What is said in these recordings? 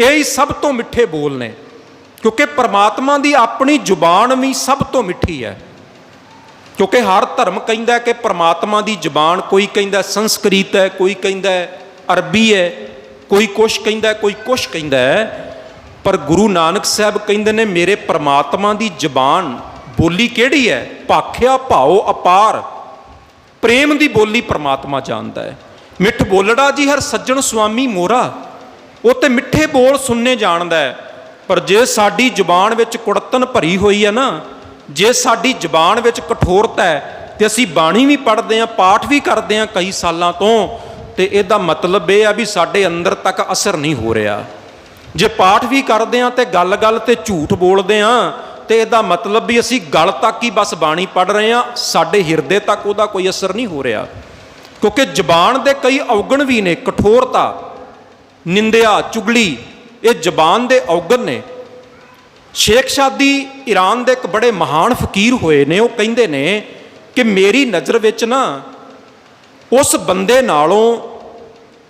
ਇਹ ਹੀ ਸਭ ਤੋਂ ਮਿੱਠੇ ਬੋਲ ਨੇ, ਕਿਉਂਕਿ ਪਰਮਾਤਮਾ ਦੀ ਆਪਣੀ ਜ਼ੁਬਾਨ ਵੀ ਸਭ ਤੋਂ ਮਿੱਠੀ ਹੈ। ਕਿਉਂਕਿ ਹਰ ਧਰਮ ਕਹਿੰਦਾ ਕਿ ਪਰਮਾਤਮਾ ਦੀ ਜ਼ੁਬਾਨ ਕੋਈ ਕਹਿੰਦਾ ਸੰਸਕ੍ਰਿਤ ਹੈ, ਕੋਈ ਕਹਿੰਦਾ ਅਰਬੀ ਹੈ, ਕੋਈ ਕੁਛ ਕਹਿੰਦਾ ਕੋਈ ਕੁਛ ਕਹਿੰਦਾ ਪਰ ਗੁਰੂ ਨਾਨਕ ਸਾਹਿਬ ਕਹਿੰਦੇ ਨੇ, ਮੇਰੇ ਪਰਮਾਤਮਾ ਦੀ ਜ਼ੁਬਾਨ ਬੋਲੀ ਕਿਹੜੀ ਹੈ? ਭਾਖਿਆ ਭਾਉ ਅਪਾਰ। ਪ੍ਰੇਮ ਦੀ ਬੋਲੀ ਪਰਮਾਤਮਾ ਜਾਣਦਾ ਹੈ। ਮਿੱਠ ਬੋਲੜਾ ਜੀ ਹਰ ਸੱਜਣ ਸੁਆਮੀ ਮੋਰਾ ਉਹ ਤੇ ਮਿੱਠੇ ਬੋਲ ਸੁਣਨੇ ਜਾਣਦਾ ਹੈ। ਪਰ ਜੇ ਸਾਡੀ ਜ਼ੁਬਾਨ ਵਿੱਚ ਕੁੜਤਨ ਭਰੀ ਹੋਈ ਹੈ ਨਾ, ਜੇ ਸਾਡੀ ਜ਼ੁਬਾਨ ਵਿੱਚ ਕਠੋਰਤਾ ਹੈ, ਤੇ ਅਸੀਂ ਬਾਣੀ ਵੀ ਪੜ੍ਹਦੇ ਹਾਂ, ਪਾਠ ਵੀ ਕਰਦੇ ਹਾਂ ਕਈ ਸਾਲਾਂ ਤੋਂ, ਤੇ ਇਹਦਾ ਮਤਲਬ ਇਹ ਆ ਵੀ ਸਾਡੇ ਅੰਦਰ ਤੱਕ ਅਸਰ ਨਹੀਂ ਹੋ ਰਿਹਾ। ਜੇ ਪਾਠ ਵੀ ਕਰਦੇ ਹਾਂ ਤੇ ਗੱਲ-ਗੱਲ ਤੇ ਝੂਠ ਬੋਲਦੇ ਹਾਂ, ਤੇ ਇਹਦਾ ਮਤਲਬ ਵੀ ਅਸੀਂ ਗੱਲ ਤੱਕ ਹੀ ਬਸ ਬਾਣੀ ਪੜ੍ਹ ਰਹੇ ਹਾਂ, ਸਾਡੇ ਹਿਰਦੇ ਤੱਕ ਉਹਦਾ ਕੋਈ ਅਸਰ ਨਹੀਂ ਹੋ ਰਿਹਾ। ਕਿਉਂਕਿ ਜ਼ਬਾਨ ਦੇ ਕਈ ਔਗਣ ਵੀ ਨੇ, ਕਠੋਰਤਾ ਨਿੰਦਿਆ, ਚੁਗਲੀ, ਇਹ ਜ਼ਬਾਨ ਦੇ ਔਗਣ ਨੇ। ਸ਼ੇਖ ਸ਼ਾਦੀ ਈਰਾਨ ਦੇ ਇੱਕ ਬੜੇ ਮਹਾਨ ਫਕੀਰ ਹੋਏ ਨੇ, ਉਹ ਕਹਿੰਦੇ ਨੇ ਕਿ ਮੇਰੀ ਨਜ਼ਰ ਵਿੱਚ ਨਾ ਉਸ ਬੰਦੇ ਨਾਲੋਂ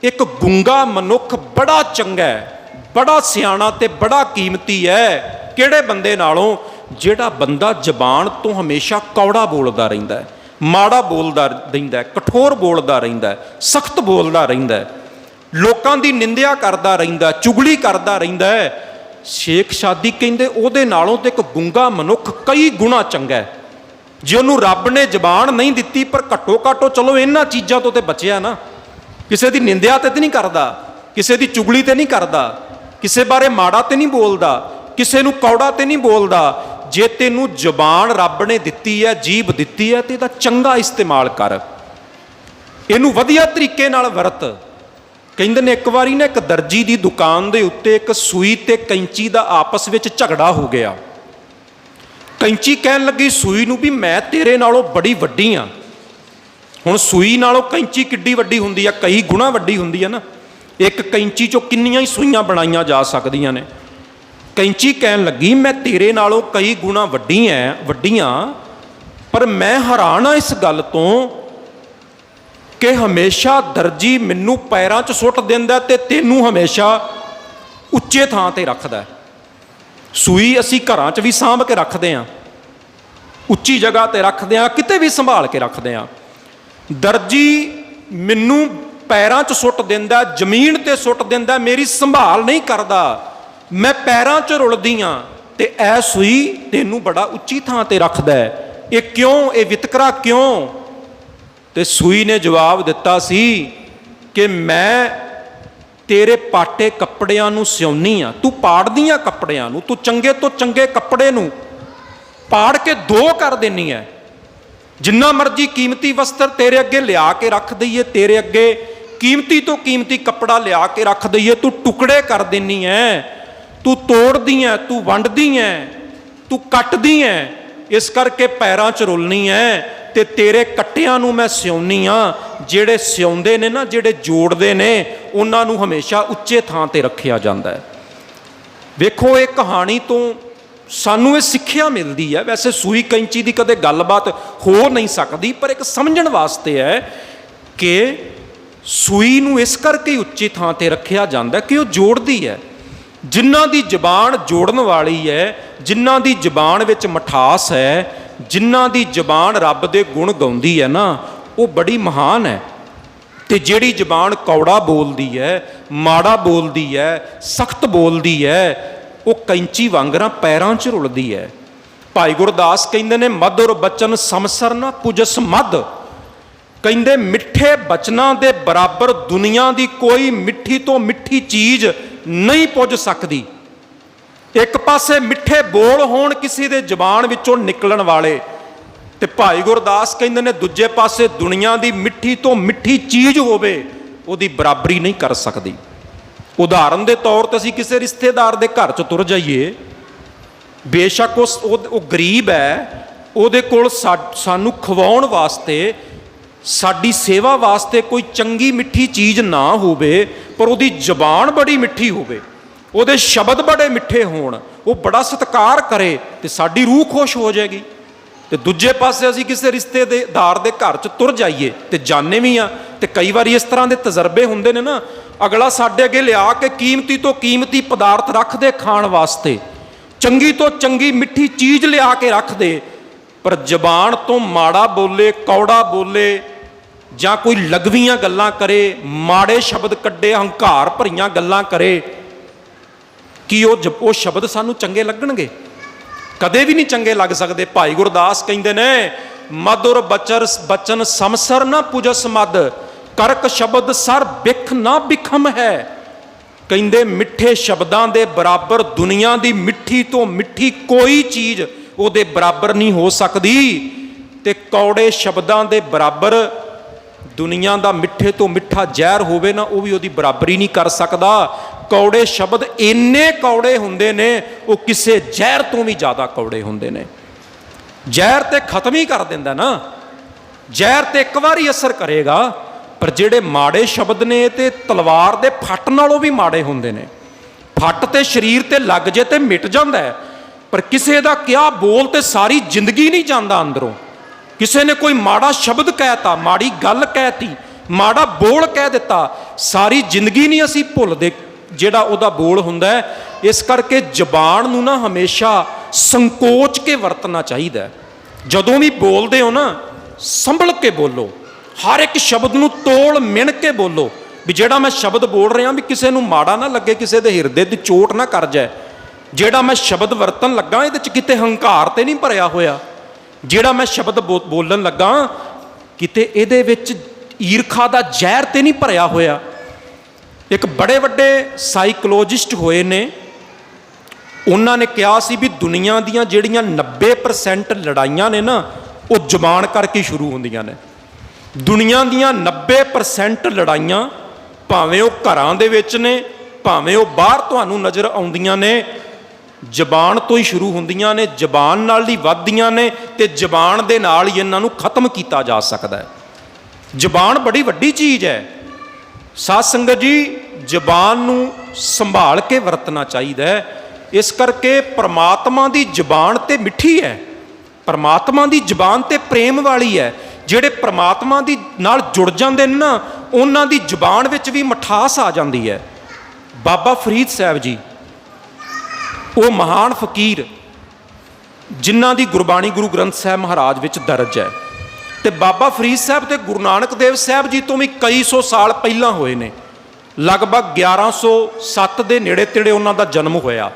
ਇੱਕ ਗੁੰਗਾ ਮਨੁੱਖ ਬੜਾ ਚੰਗਾ ਹੈ, ਬੜਾ ਸਿਆਣਾ ਤੇ ਬੜਾ ਕੀਮਤੀ ਹੈ, ਕਿਹੜੇ ਬੰਦੇ ਨਾਲੋਂ? ਜਿਹੜਾ ਬੰਦਾ ਜ਼ਬਾਨ ਤੋਂ ਹਮੇਸ਼ਾ ਕੌੜਾ ਬੋਲਦਾ ਰਹਿੰਦਾ ਹੈ, ਮਾੜਾ ਬੋਲਦਾ ਰਹਿੰਦਾ ਹੈ, ਕਠੋਰ ਬੋਲਦਾ ਰਹਿੰਦਾ ਹੈ, ਸਖਤ ਬੋਲਦਾ ਰਹਿੰਦਾ ਹੈ। ਲੋਕਾਂ ਦੀ ਨਿੰਦਿਆ ਕਰਦਾ ਰਹਿੰਦਾ, ਚੁਗਲੀ ਕਰਦਾ ਰਹਿੰਦਾ ਹੈ। ਸ਼ੇਖ ਸ਼ਾਦੀ ਕਹਿੰਦੇ, ਉਹਦੇ ਨਾਲੋਂ ਤੇ ਇੱਕ ਗੁੰਗਾ ਮਨੁੱਖ ਕਈ ਗੁਣਾ ਚੰਗਾ ਹੈ। ਜੇ ਉਹਨੂੰ ਰੱਬ ਨੇ ਜ਼ਬਾਨ ਨਹੀਂ ਦਿੱਤੀ, ਪਰ ਘੱਟੋ ਘੱਟੋ ਚਲੋ ਇਹਨਾਂ ਚੀਜ਼ਾਂ ਤੋਂ ਤੇ ਬਚਿਆ ਨਾ। ਕਿਸੇ ਦੀ ਨਿੰਦਿਆ ਤੇ ਤੇ ਨਹੀਂ ਕਰਦਾ, ਕਿਸੇ ਦੀ ਚੁਗਲੀ ਤੇ ਨਹੀਂ ਕਰਦਾ, ਕਿਸੇ ਬਾਰੇ ਮਾੜਾ ਤੇ ਨਹੀਂ ਬੋਲਦਾ, ਕਿਸੇ ਨੂੰ ਕੌੜਾ ਤੇ ਨਹੀਂ ਬੋਲਦਾ। ਜੇ ਤੈਨੂੰ ਜ਼ਬਾਨ ਰੱਬ ਨੇ ਦਿੱਤੀ ਹੈ, ਜੀਬ ਦਿੱਤੀ ਹੈ, ਤੇ ਇਹਦਾ ਚੰਗਾ ਇਸਤੇਮਾਲ ਕਰ। ਇਹਨੂੰ ਵਧੀਆ ਤਰੀਕੇ ਨਾਲ ਵਰਤ। ਕਹਿੰਦੇ ਨੇ ਇੱਕ ਵਾਰੀ ਨਾ ਇੱਕ ਦਰਜੀ ਦੀ ਦੁਕਾਨ ਦੇ ਉੱਤੇ ਇੱਕ ਸੂਈ ਤੇ ਕੈਂਚੀ ਦਾ ਆਪਸ ਵਿੱਚ ਝਗੜਾ ਹੋ ਗਿਆ। ਕੈਂਚੀ ਕਹਿਣ ਲੱਗੀ, ਸੂਈ ਨੂੰ ਵੀ ਮੈਂ ਤੇਰੇ ਨਾਲੋਂ ਬੜੀ ਵੱਡੀ ਆ। ਹੁਣ ਸੂਈ ਨਾਲੋਂ ਕੈਂਚੀ ਕਿੱਡੀ ਵੱਡੀ ਹੁੰਦੀ ਆ, ਕਈ ਗੁਣਾ ਵੱਡੀ ਹੁੰਦੀ ਆ ਨਾ। ਇੱਕ ਕੈਂਚੀ ਚੋਂ ਕਿੰਨੀਆਂ ਹੀ ਸੂਈਆਂ ਬਣਾਈਆਂ ਜਾ ਸਕਦੀਆਂ ਨੇ। ਕੈਂਚੀ ਕਹਿਣ ਲੱਗੀ, ਮੈਂ ਤੇਰੇ ਨਾਲੋਂ ਕਈ ਗੁਣਾ ਵੱਡੀ ਐ ਵੱਡੀਆਂ ਪਰ ਮੈਂ ਹੈਰਾਨ ਆ ਇਸ ਗੱਲ ਤੋਂ ਕਿ ਹਮੇਸ਼ਾ ਦਰਜੀ ਮੈਨੂੰ ਪੈਰਾਂ 'ਚ ਸੁੱਟ ਦਿੰਦਾ ਤੇ ਤੈਨੂੰ ਹਮੇਸ਼ਾ ਉੱਚੇ ਥਾਂ ਤੇ ਰੱਖਦਾ ਸੂਈ ਅਸੀਂ ਘਰਾਂ 'ਚ ਵੀ ਸਾਂਭ ਕੇ ਰੱਖਦੇ ਆਂ ਉੱਚੀ ਜਗ੍ਹਾ ਤੇ ਰੱਖਦੇ ਆਂ ਕਿਤੇ ਵੀ ਸੰਭਾਲ ਕੇ ਰੱਖਦੇ ਆਂ ਦਰਜੀ ਮੈਨੂੰ ਪੈਰਾਂ 'ਚ ਸੁੱਟ ਦਿੰਦਾ, ਜ਼ਮੀਨ ਤੇ ਸੁੱਟ ਦਿੰਦਾ, ਮੇਰੀ ਸੰਭਾਲ ਨਹੀਂ ਕਰਦਾ। ਮੈਂ ਪੈਰਾਂ 'ਚ ਰੁਲਦੀ ਆਂ ਤੇ ਐ ਸੂਈ ਤੈਨੂੰ ਬੜਾ ਉੱਚੀ ਥਾਂ ਤੇ ਰੱਖਦਾ ਇਹ ਕਿਉਂ? ਇਹ ਵਿਤਕਰਾ ਕਿਉਂ? ਤੇ ਸੂਈ ਨੇ ਜਵਾਬ ਦਿੱਤਾ ਸੀ ਕਿ ਮੈਂ ਤੇਰੇ ਪਾਟੇ ਕੱਪੜਿਆਂ ਨੂੰ ਸਿਉਣੀ ਆ ਤੂੰ ਪਾੜਦੀ ਪਾੜਦੀਆਂ ਕੱਪੜਿਆਂ ਨੂੰ, ਤੂੰ ਚੰਗੇ ਤੋਂ ਚੰਗੇ ਕੱਪੜੇ ਨੂੰ ਪਾੜ ਕੇ ਦੋ ਕਰ ਦੇਣੀ ਐ ਜਿੰਨਾ ਮਰਜ਼ੀ ਕੀਮਤੀ ਵਸਤਰ ਤੇਰੇ ਅੱਗੇ ਲਿਆ ਕੇ ਰੱਖ ਦਈਏ, ਤੇਰੇ ਅੱਗੇ ਕੀਮਤੀ ਤੋਂ ਕੀਮਤੀ ਕੱਪੜਾ ਲਿਆ ਕੇ ਰੱਖ ਦਈਏ, ਤੂੰ ਟੁਕੜੇ ਕਰ ਦੇਣੀ ਐ ਤੂੰ ਤੋੜਦੀ ਐ ਤੂੰ ਵੰਡਦੀ ਐ ਤੂੰ ਕੱਟਦੀ ਐ ਇਸ ਕਰਕੇ ਪੈਰਾਂ 'ਚ ਰੁਲਣੀ ਐ ਤੇ ਤੇਰੇ ਕੱਟਿਆਂ ਨੂੰ ਮੈਂ ਸਿਉਣੀ ਆ। ਜਿਹੜੇ ਸਿਉਂਦੇ ਨੇ ਨਾ, ਜਿਹੜੇ ਜੋੜਦੇ ਨੇ, ਉਹਨਾਂ ਨੂੰ ਹਮੇਸ਼ਾ ਉੱਚੇ ਥਾਂ ਤੇ ਰੱਖਿਆ ਜਾਂਦਾ ਹੈ। ਵੇਖੋ, ਇਹ ਕਹਾਣੀ ਤੋਂ ਸਾਨੂੰ ਇਹ ਸਿੱਖਿਆ ਮਿਲਦੀ ਹੈ। ਵੈਸੇ ਸੂਈ ਕੈਂਚੀ ਦੀ ਕਦੇ ਗੱਲਬਾਤ ਹੋ ਨਹੀਂ ਸਕਦੀ, ਪਰ ਇੱਕ ਸਮਝਣ ਵਾਸਤੇ ਹੈ ਕਿ ਸੂਈ ਨੂੰ ਇਸ ਕਰਕੇ ਉੱਚੀ ਥਾਂ ਤੇ ਰੱਖਿਆ ਜਾਂਦਾ ਕਿ ਉਹ ਜੋੜਦੀ ਹੈ। ਜਿਨ੍ਹਾਂ ਦੀ ਜ਼ਬਾਨ ਜੋੜਨ ਵਾਲੀ ਹੈ, ਜਿਨ੍ਹਾਂ ਦੀ ਜ਼ਬਾਨ ਵਿੱਚ ਮਠਾਸ ਹੈ ਜਿਨ੍ਹਾਂ ਦੀ ਜ਼ਬਾਨ ਰੱਬ ਦੇ ਗੁਣ ਗਾਉਂਦੀ ਹੈ ਨਾ, ਉਹ ਬੜੀ ਮਹਾਨ ਹੈ। ਤੇ ਜਿਹੜੀ ਜ਼ਬਾਨ ਕੌੜਾ ਬੋਲਦੀ ਹੈ, ਮਾੜਾ ਬੋਲਦੀ ਹੈ, ਸਖਤ ਬੋਲਦੀ ਹੈ, ਉਹ ਕੈਂਚੀ ਵਾਂਗਰਾਂ ਪੈਰਾਂ 'ਚ ਰੁਲਦੀ ਹੈ। ਭਾਈ ਗੁਰਦਾਸ ਕਹਿੰਦੇ ਨੇ ਮਧੁਰ ਬਚਨ ਸਮਸਰ ਨਾ ਪੁਜਸ ਮਦ ਕਹਿੰਦੇ, ਮਿੱਠੇ ਬਚਨਾਂ ਦੇ ਬਰਾਬਰ ਦੁਨੀਆ ਦੀ ਕੋਈ ਮਿੱਠੀ ਤੋਂ ਮਿੱਠੀ ਚੀਜ਼ ਨਹੀਂ ਪੁੱਜ ਸਕਦੀ। ਇੱਕ ਪਾਸੇ ਮਿੱਠੇ ਬੋਲ ਹੋਣ ਕਿਸੇ ਦੇ ਜ਼ਬਾਨ ਵਿੱਚੋਂ ਨਿਕਲਣ ਵਾਲੇ ਤੇ ਭਾਈ ਗੁਰਦਾਸ ਕਹਿੰਦੇ ਨੇ ਦੂਜੇ ਪਾਸੇ ਦੁਨੀਆ ਦੀ ਮਿੱਠੀ ਤੋਂ ਮਿੱਠੀ ਚੀਜ਼ ਹੋਵੇ, ਉਹਦੀ ਬਰਾਬਰੀ ਨਹੀਂ ਕਰ ਸਕਦੀ। ਉਦਾਹਰਨ ਦੇ ਤੌਰ ਤੇ ਅਸੀਂ ਕਿਸੇ ਰਿਸ਼ਤੇਦਾਰ ਦੇ ਘਰ 'ਚ ਤੁਰ ਜਾਈਏ, ਬੇਸ਼ੱਕ ਉਸ ਉਹ ਉਹ ਗਰੀਬ ਹੈ, ਉਹਦੇ ਕੋਲ ਸਾ- ਸਾਨੂੰ ਖਵਾਉਣ ਵਾਸਤੇ, ਸਾਡੀ ਸੇਵਾ ਵਾਸਤੇ ਕੋਈ ਚੰਗੀ ਮਿੱਠੀ ਚੀਜ਼ ਨਾ ਹੋਵੇ, ਪਰ ਉਹਦੀ ਜ਼ਬਾਨ ਬੜੀ ਮਿੱਠੀ ਹੋਵੇ। ਉਹਦੇ ਸ਼ਬਦ ਬੜੇ ਮਿੱਠੇ ਹੋਣ, ਉਹ ਬੜਾ ਸਤਿਕਾਰ ਕਰੇ ਤੇ ਸਾਡੀ ਰੂਹ ਖੁਸ਼ ਹੋ ਜਾਏਗੀ। ਤੇ ਦੂਜੇ ਪਾਸੇ ਅਸੀਂ ਕਿਸੇ ਰਿਸ਼ਤੇਦਾਰ ਦੇ ਘਰ 'ਚ ਤੁਰ ਜਾਈਏ ਤੇ ਜਾਣੇ ਵੀ ਆ, ਤੇ ਕਈ ਵਾਰੀ ਇਸ ਤਰ੍ਹਾਂ ਦੇ ਤਜਰਬੇ ਹੁੰਦੇ ਨੇ ਨਾ, ਅਗਲਾ ਸਾਡੇ ਅੱਗੇ ਲਿਆ ਕੇ ਕੀਮਤੀ ਤੋਂ ਕੀਮਤੀ ਪਦਾਰਥ ਰੱਖਦੇ ਖਾਣ ਵਾਸਤੇ, ਚੰਗੀ ਤੋਂ ਚੰਗੀ ਮਿੱਠੀ ਚੀਜ਼ ਲਿਆ ਕੇ ਰੱਖਦੇ ਪਰ ਜ਼ਬਾਨ ਤੋਂ ਮਾੜਾ ਬੋਲੇ, ਕੌੜਾ ਬੋਲੇ, ਜਾਂ ਕੋਈ ਲਗਵੀਆਂ ਗੱਲਾਂ ਕਰੇ, ਮਾੜੇ ਸ਼ਬਦ ਕੱਢੇ, ਹੰਕਾਰ ਭਰੀਆਂ ਗੱਲਾਂ ਕਰੇ ਕੀ ਉਹ ਜ- ਉਹ ਸ਼ਬਦ ਸਾਨੂੰ ਚੰਗੇ ਲੱਗਣਗੇ? ਕਦੇ ਵੀ ਨਹੀਂ ਚੰਗੇ ਲੱਗ ਸਕਦੇ। ਭਾਈ ਗੁਰਦਾਸ ਕਹਿੰਦੇ ਨੇ ਮਧੁਰ ਬਚਰ ਬਚਨ ਸਮਸਰ ਨਾ ਪੁਜਸ ਮਦ। ਕਰਕ ਸ਼ਬਦ ਸਰ ਬਿਖ ਨਾ ਬਿਖਮ ਹੈ। ਕਹਿੰਦੇ ਮਿੱਠੇ ਸ਼ਬਦਾਂ ਦੇ ਬਰਾਬਰ ਦੁਨੀਆ ਦੀ ਮਿੱਠੀ ਤੋਂ ਮਿੱਠੀ ਕੋਈ ਚੀਜ਼ ਉਹਦੇ ਬਰਾਬਰ ਨਹੀਂ ਹੋ ਸਕਦੀ। ਤੇ ਕੌੜੇ ਸ਼ਬਦਾਂ ਦੇ ਬਰਾਬਰ ਦੁਨੀਆ ਦਾ ਮਿੱਠੇ ਤੋਂ ਮਿੱਠਾ ਜ਼ਹਿਰ ਹੋਵੇ ਨਾ, ਉਹ ਵੀ ਉਹਦੀ ਬਰਾਬਰੀ ਨਹੀਂ ਕਰ ਸਕਦਾ। ਕੌੜੇ ਸ਼ਬਦ ਇੰਨੇ ਕੌੜੇ ਹੁੰਦੇ ਨੇ, ਉਹ ਕਿਸੇ ਜ਼ਹਿਰ ਤੋਂ ਵੀ ਜ਼ਿਆਦਾ ਕੌੜੇ ਹੁੰਦੇ ਨੇ। ਜ਼ਹਿਰ ਤੇ ਖਤਮ ਹੀ ਕਰ ਦਿੰਦਾ ਨਾ। ਜ਼ਹਿਰ ਤੇ ਇੱਕ ਵਾਰੀ ਅਸਰ ਕਰੇਗਾ, ਪਰ ਜਿਹੜੇ ਮਾੜੇ ਸ਼ਬਦ ਨੇ ਤੇ ਤਲਵਾਰ ਦੇ ਫੱਟ ਨਾਲੋਂ ਵੀ ਮਾੜੇ ਹੁੰਦੇ ਨੇ। ਫੱਟ ਤੇ ਸਰੀਰ ਤੇ ਲੱਗ ਜੇ ਤੇ ਮਿਟ ਜਾਂਦਾ ਪਰ ਕਿਸੇ ਦਾ ਕਿਹਾ ਬੋਲ ਤੇ ਸਾਰੀ ਜ਼ਿੰਦਗੀ ਨਹੀਂ ਜਾਂਦਾ ਅੰਦਰੋਂ। ਕਿਸੇ ਨੇ ਕੋਈ ਮਾੜਾ ਸ਼ਬਦ ਕਹਿਤਾ, ਮਾੜੀ ਗੱਲ ਕਹਿਤੀ, ਮਾੜਾ ਬੋਲ ਕਹਿ ਦਿੱਤਾ, ਸਾਰੀ ਜ਼ਿੰਦਗੀ ਨਹੀਂ ਅਸੀਂ ਭੁੱਲਦੇ। ਜਿਹੜਾ ਉਹਦਾ ਬੋਲ ਹੁੰਦਾ ਇਸ ਕਰਕੇ ਜ਼ਬਾਨ ਨੂੰ ਨਾ ਹਮੇਸ਼ਾ ਸੰਕੋਚ ਕੇ ਵਰਤਣਾ ਚਾਹੀਦਾ ਜਦੋਂ ਵੀ ਬੋਲਦੇ ਹੋ ਨਾ, ਸੰਭਲ ਕੇ ਬੋਲੋ। ਹਰ ਇੱਕ ਸ਼ਬਦ ਨੂੰ ਤੋਲ ਮਿਣ ਕੇ ਬੋਲੋ। ਵੀ ਜਿਹੜਾ ਮੈਂ ਸ਼ਬਦ ਬੋਲ ਰਿਹਾ ਵੀ ਕਿਸੇ ਨੂੰ ਮਾੜਾ ਨਾ ਲੱਗੇ, ਕਿਸੇ ਦੇ ਹਿਰਦੇ ਦੀ ਚੋਟ ਨਾ ਕਰ ਜਾਏ। ਜਿਹੜਾ ਮੈਂ ਸ਼ਬਦ ਵਰਤਨ ਲੱਗਾ, ਇਹਦੇ ਚ ਕਿਤੇ ਹੰਕਾਰ ਤੇ ਨਹੀਂ ਭਰਿਆ ਹੋਇਆ। ਜਿਹੜਾ ਮੈਂ ਸ਼ਬਦ ਬੋ- ਬੋਲਣ ਲੱਗਾ, ਕਿਤੇ ਇਹਦੇ ਵਿੱਚ ਈਰਖਾ ਦਾ ਜ਼ਹਿਰ ਤੇ ਨਹੀਂ ਭਰਿਆ ਹੋਇਆ। ਇੱਕ ਬੜੇ ਵੱਡੇ ਸਾਈਕੋਲੋਜਿਸਟ ਹੋਏ ਨੇ। ਉਹਨਾਂ ਨੇ ਕਿਹਾ ਸੀ ਵੀ ਦੁਨੀਆ ਦੀਆਂ ਜਿਹੜੀਆਂ 90% ਲੜਾਈਆਂ ਨੇ ਨਾ, ਉਹ ਜ਼ਬਾਨ ਕਰਕੇ ਸ਼ੁਰੂ ਹੁੰਦੀਆਂ ਨੇ। ਦੁਨੀਆ ਦੀਆਂ 90% ਲੜਾਈਆਂ ਭਾਵੇਂ ਉਹ ਘਰਾਂ ਦੇ ਵਿੱਚ ਨੇ, ਭਾਵੇਂ ਉਹ ਬਾਹਰ ਤੁਹਾਨੂੰ ਨਜ਼ਰ ਆਉਂਦੀਆਂ ਨੇ, ਜ਼ਬਾਨ ਤੋਂ ਹੀ ਸ਼ੁਰੂ ਹੁੰਦੀਆਂ ਨੇ, ਜ਼ਬਾਨ ਨਾਲ ਹੀ ਵੱਧਦੀਆਂ ਨੇ ਤੇ ਜ਼ਬਾਨ ਦੇ ਨਾਲ ਹੀ ਇਹਨਾਂ ਨੂੰ ਖਤਮ ਕੀਤਾ ਜਾ ਸਕਦਾ ਹੈ। ਜ਼ਬਾਨ ਬੜੀ ਵੱਡੀ ਚੀਜ਼ ਹੈ। ਸਾਧ ਸੰਗਤ ਜੀ, ਜ਼ਬਾਨ ਨੂੰ ਸੰਭਾਲ ਕੇ ਵਰਤਣਾ ਚਾਹੀਦਾ ਹੈ। ਇਸ ਕਰਕੇ ਪ੍ਰਮਾਤਮਾ ਦੀ ਜ਼ਬਾਨ ਤੇ ਮਿੱਠੀ ਹੈ। ਪ੍ਰਮਾਤਮਾ ਦੀ ਜ਼ਬਾਨ ਤੇ ਪ੍ਰੇਮ ਵਾਲੀ ਹੈ। ਜਿਹੜੇ ਪ੍ਰਮਾਤਮਾ ਦੀ ਨਾਲ ਜੁੜ ਜਾਂਦੇ ਨੇ ਨਾ, ਉਹਨਾਂ ਦੀ ਜ਼ਬਾਨ ਵਿੱਚ ਵੀ ਮਠਾਸ ਆ ਜਾਂਦੀ ਹੈ। ਬਾਬਾ ਫਰੀਦ ਸਾਹਿਬ ਜੀ, ਉਹ ਮਹਾਨ ਫਕੀਰ, ਜਿਨ੍ਹਾਂ ਦੀ ਗੁਰਬਾਣੀ ਗੁਰੂ ਗ੍ਰੰਥ ਸਾਹਿਬ ਮਹਾਰਾਜ ਵਿੱਚ ਦਰਜ ਹੈ। ਤੇ ਬਾਬਾ ਫਰੀਦ ਸਾਹਿਬ ਤੇ ਗੁਰੂ ਨਾਨਕ ਦੇਵ ਸਾਹਿਬ ਜੀ ਤੋਂ ਵੀ ਕਈ ਸੌ ਸਾਲ ਪਹਿਲਾਂ ਹੋਏ ਨੇ। ਲਗਭਗ 1107 ਦੇ ਨੇੜੇ ਤੇੜੇ ਉਹਨਾਂ ਦਾ ਜਨਮ ਹੋਇਆ,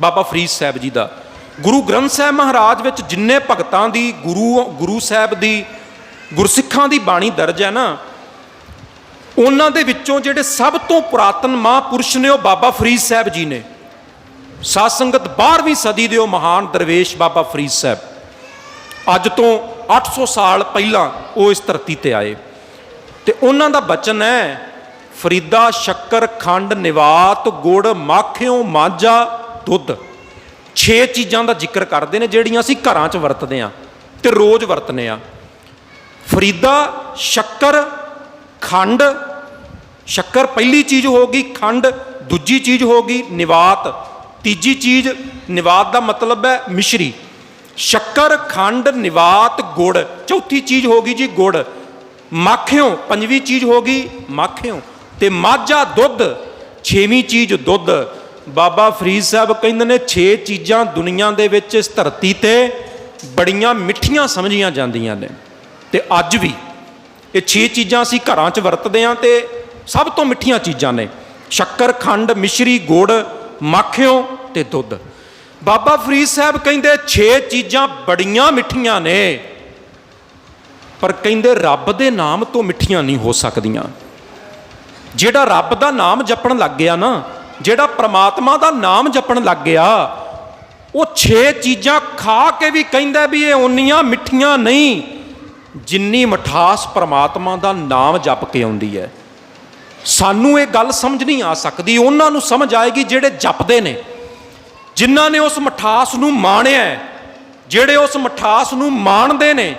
ਬਾਬਾ ਫਰੀਦ ਸਾਹਿਬ ਜੀ ਦਾ। ਗੁਰੂ ਗ੍ਰੰਥ ਸਾਹਿਬ ਮਹਾਰਾਜ ਵਿੱਚ ਜਿੰਨੇ ਭਗਤਾਂ ਦੀ, ਗੁਰੂ ਗੁਰੂ ਸਾਹਿਬ ਦੀ, ਗੁਰਸਿੱਖਾਂ ਦੀ ਬਾਣੀ ਦਰਜ ਹੈ ਨਾ, ਉਹਨਾਂ ਦੇ ਵਿੱਚੋਂ ਜਿਹੜੇ ਸਭ ਤੋਂ ਪੁਰਾਤਨ ਮਹਾਂਪੁਰਸ਼ ਨੇ ਉਹ ਬਾਬਾ ਫਰੀਦ ਸਾਹਿਬ ਜੀ ਨੇ। ਸਾਧ ਸੰਗਤ 12ਵੀਂ ਸਦੀ ਦੇ ਉਹ ਮਹਾਨ ਦਰਵੇਸ਼ ਬਾਬਾ ਫਰੀਦ ਸਾਹਿਬ। ਅੱਜ ਤੋਂ 800 ਸਾਲ ਪਹਿਲਾਂ ਉਹ ਇਸ ਧਰਤੀ ਤੇ ਆਏ। ਤੇ ਉਹਨਾਂ ਦਾ ਬਚਨ ਹੈ, ਫਰੀਦਾ, ਸ਼ੱਕਰ, ਖੰਡ, ਨਿਵਾਤ, ਗੁੜ, ਮਾਖਿਓ, ਮਾਂਜਾ, ਦੁੱਧ। ਛੇ ਚੀਜ਼ਾਂ ਦਾ ਜ਼ਿਕਰ ਕਰਦੇ ਨੇ ਜਿਹੜੀਆਂ ਅਸੀਂ ਘਰਾਂ 'ਚ ਵਰਤਦੇ ਆ ਤੇ ਰੋਜ਼ ਵਰਤਨੇ ਆ ਫਰੀਦਾ, ਸ਼ੱਕਰ, ਖੰਡ, ਸ਼ੱਕਰ ਪਹਿਲੀ ਚੀਜ਼ ਹੋ ਗਈ, ਖੰਡ, ਦੂਜੀ ਚੀਜ਼ ਹੋ ਗਈ, ਨਿਵਾਤ। ਤੀਜੀ ਚੀਜ਼, ਨਿਵਾਤ ਦਾ ਮਤਲਬ ਹੈ ਮਿਸ਼ਰੀ। ਸ਼ੱਕਰ, ਖੰਡ, ਨਿਵਾਤ, ਗੁੜ। ਚੌਥੀ ਚੀਜ਼ ਹੋ ਗਈ ਜੀ ਗੁੜ। ਮਾਖਿਓ, ਪੰਜਵੀਂ ਚੀਜ਼ ਹੋ ਗਈ ਮਾਖਿਓ। ਤੇ ਮਾਝਾ ਦੁੱਧ, ਛੇਵੀਂ ਚੀਜ਼ ਦੁੱਧ। ਬਾਬਾ ਫਰੀਦ ਸਾਹਿਬ ਕਹਿੰਦੇ ਨੇ 6 ਚੀਜ਼ਾਂ ਦੁਨੀਆ ਦੇ ਵਿੱਚ ਇਸ ਧਰਤੀ ਤੇ ਬੜੀਆਂ ਮਿੱਠੀਆਂ ਸਮਝੀਆਂ ਜਾਂਦੀਆਂ ਨੇ। ਤੇ ਅੱਜ ਵੀ ਇਹ 6 ਚੀਜ਼ਾਂ ਅਸੀਂ ਘਰਾਂ 'ਚ ਵਰਤਦੇ ਹਾਂ ਤੇ ਸਭ ਤੋਂ ਮਿੱਠੀਆਂ ਚੀਜ਼ਾਂ ਨੇ। ਸ਼ੱਕਰ, ਖੰਡ, ਮਿਸ਼ਰੀ, ਗੁੜ, ਮਾਖਿਓ ਤੇ ਦੁੱਧ। ਬਾਬਾ ਫਰੀਦ ਸਾਹਿਬ ਕਹਿੰਦੇ 6 ਚੀਜ਼ਾਂ ਬੜੀਆਂ ਮਿੱਠੀਆਂ ਨੇ, ਪਰ ਕਹਿੰਦੇ ਰੱਬ ਦੇ ਨਾਮ ਤੋਂ ਮਿੱਠੀਆਂ ਨਹੀਂ ਹੋ ਸਕਦੀਆਂ। ਜਿਹੜਾ ਰੱਬ ਦਾ ਨਾਮ ਜਪਣ ਲੱਗ ਗਿਆ ਨਾ, ਜਿਹੜਾ ਪ੍ਰਮਾਤਮਾ ਦਾ ਨਾਮ ਜਪਣ ਲੱਗ ਗਿਆ, ਉਹ 6 ਚੀਜ਼ਾਂ ਖਾ ਕੇ ਵੀ ਕਹਿੰਦਾ ਵੀ ਇਹ ਓਨੀਆਂ ਮਿੱਠੀਆਂ ਨਹੀਂ, ਜਿੰਨੀ ਮਠਾਸ ਪ੍ਰਮਾਤਮਾ ਦਾ ਨਾਮ ਜਪ ਕੇ ਆਉਂਦੀ ਹੈ। ਸਾਨੂੰ ਇਹ ਗੱਲ ਸਮਝ ਨਹੀਂ ਆ ਸਕਦੀ, ਉਹਨਾਂ ਨੂੰ ਸਮਝ ਆਏਗੀ ਜਿਹੜੇ ਜਪਦੇ ਨੇ। ਜਿਨ੍ਹਾਂ ਨੇ ਉਸ ਮਠਾਸ ਨੂੰ ਮਾਣਿਆ ਜਿਹੜੇ ਉਸ ਮਠਾਸ ਨੂੰ ਮਾਣਦੇ ਨੇ,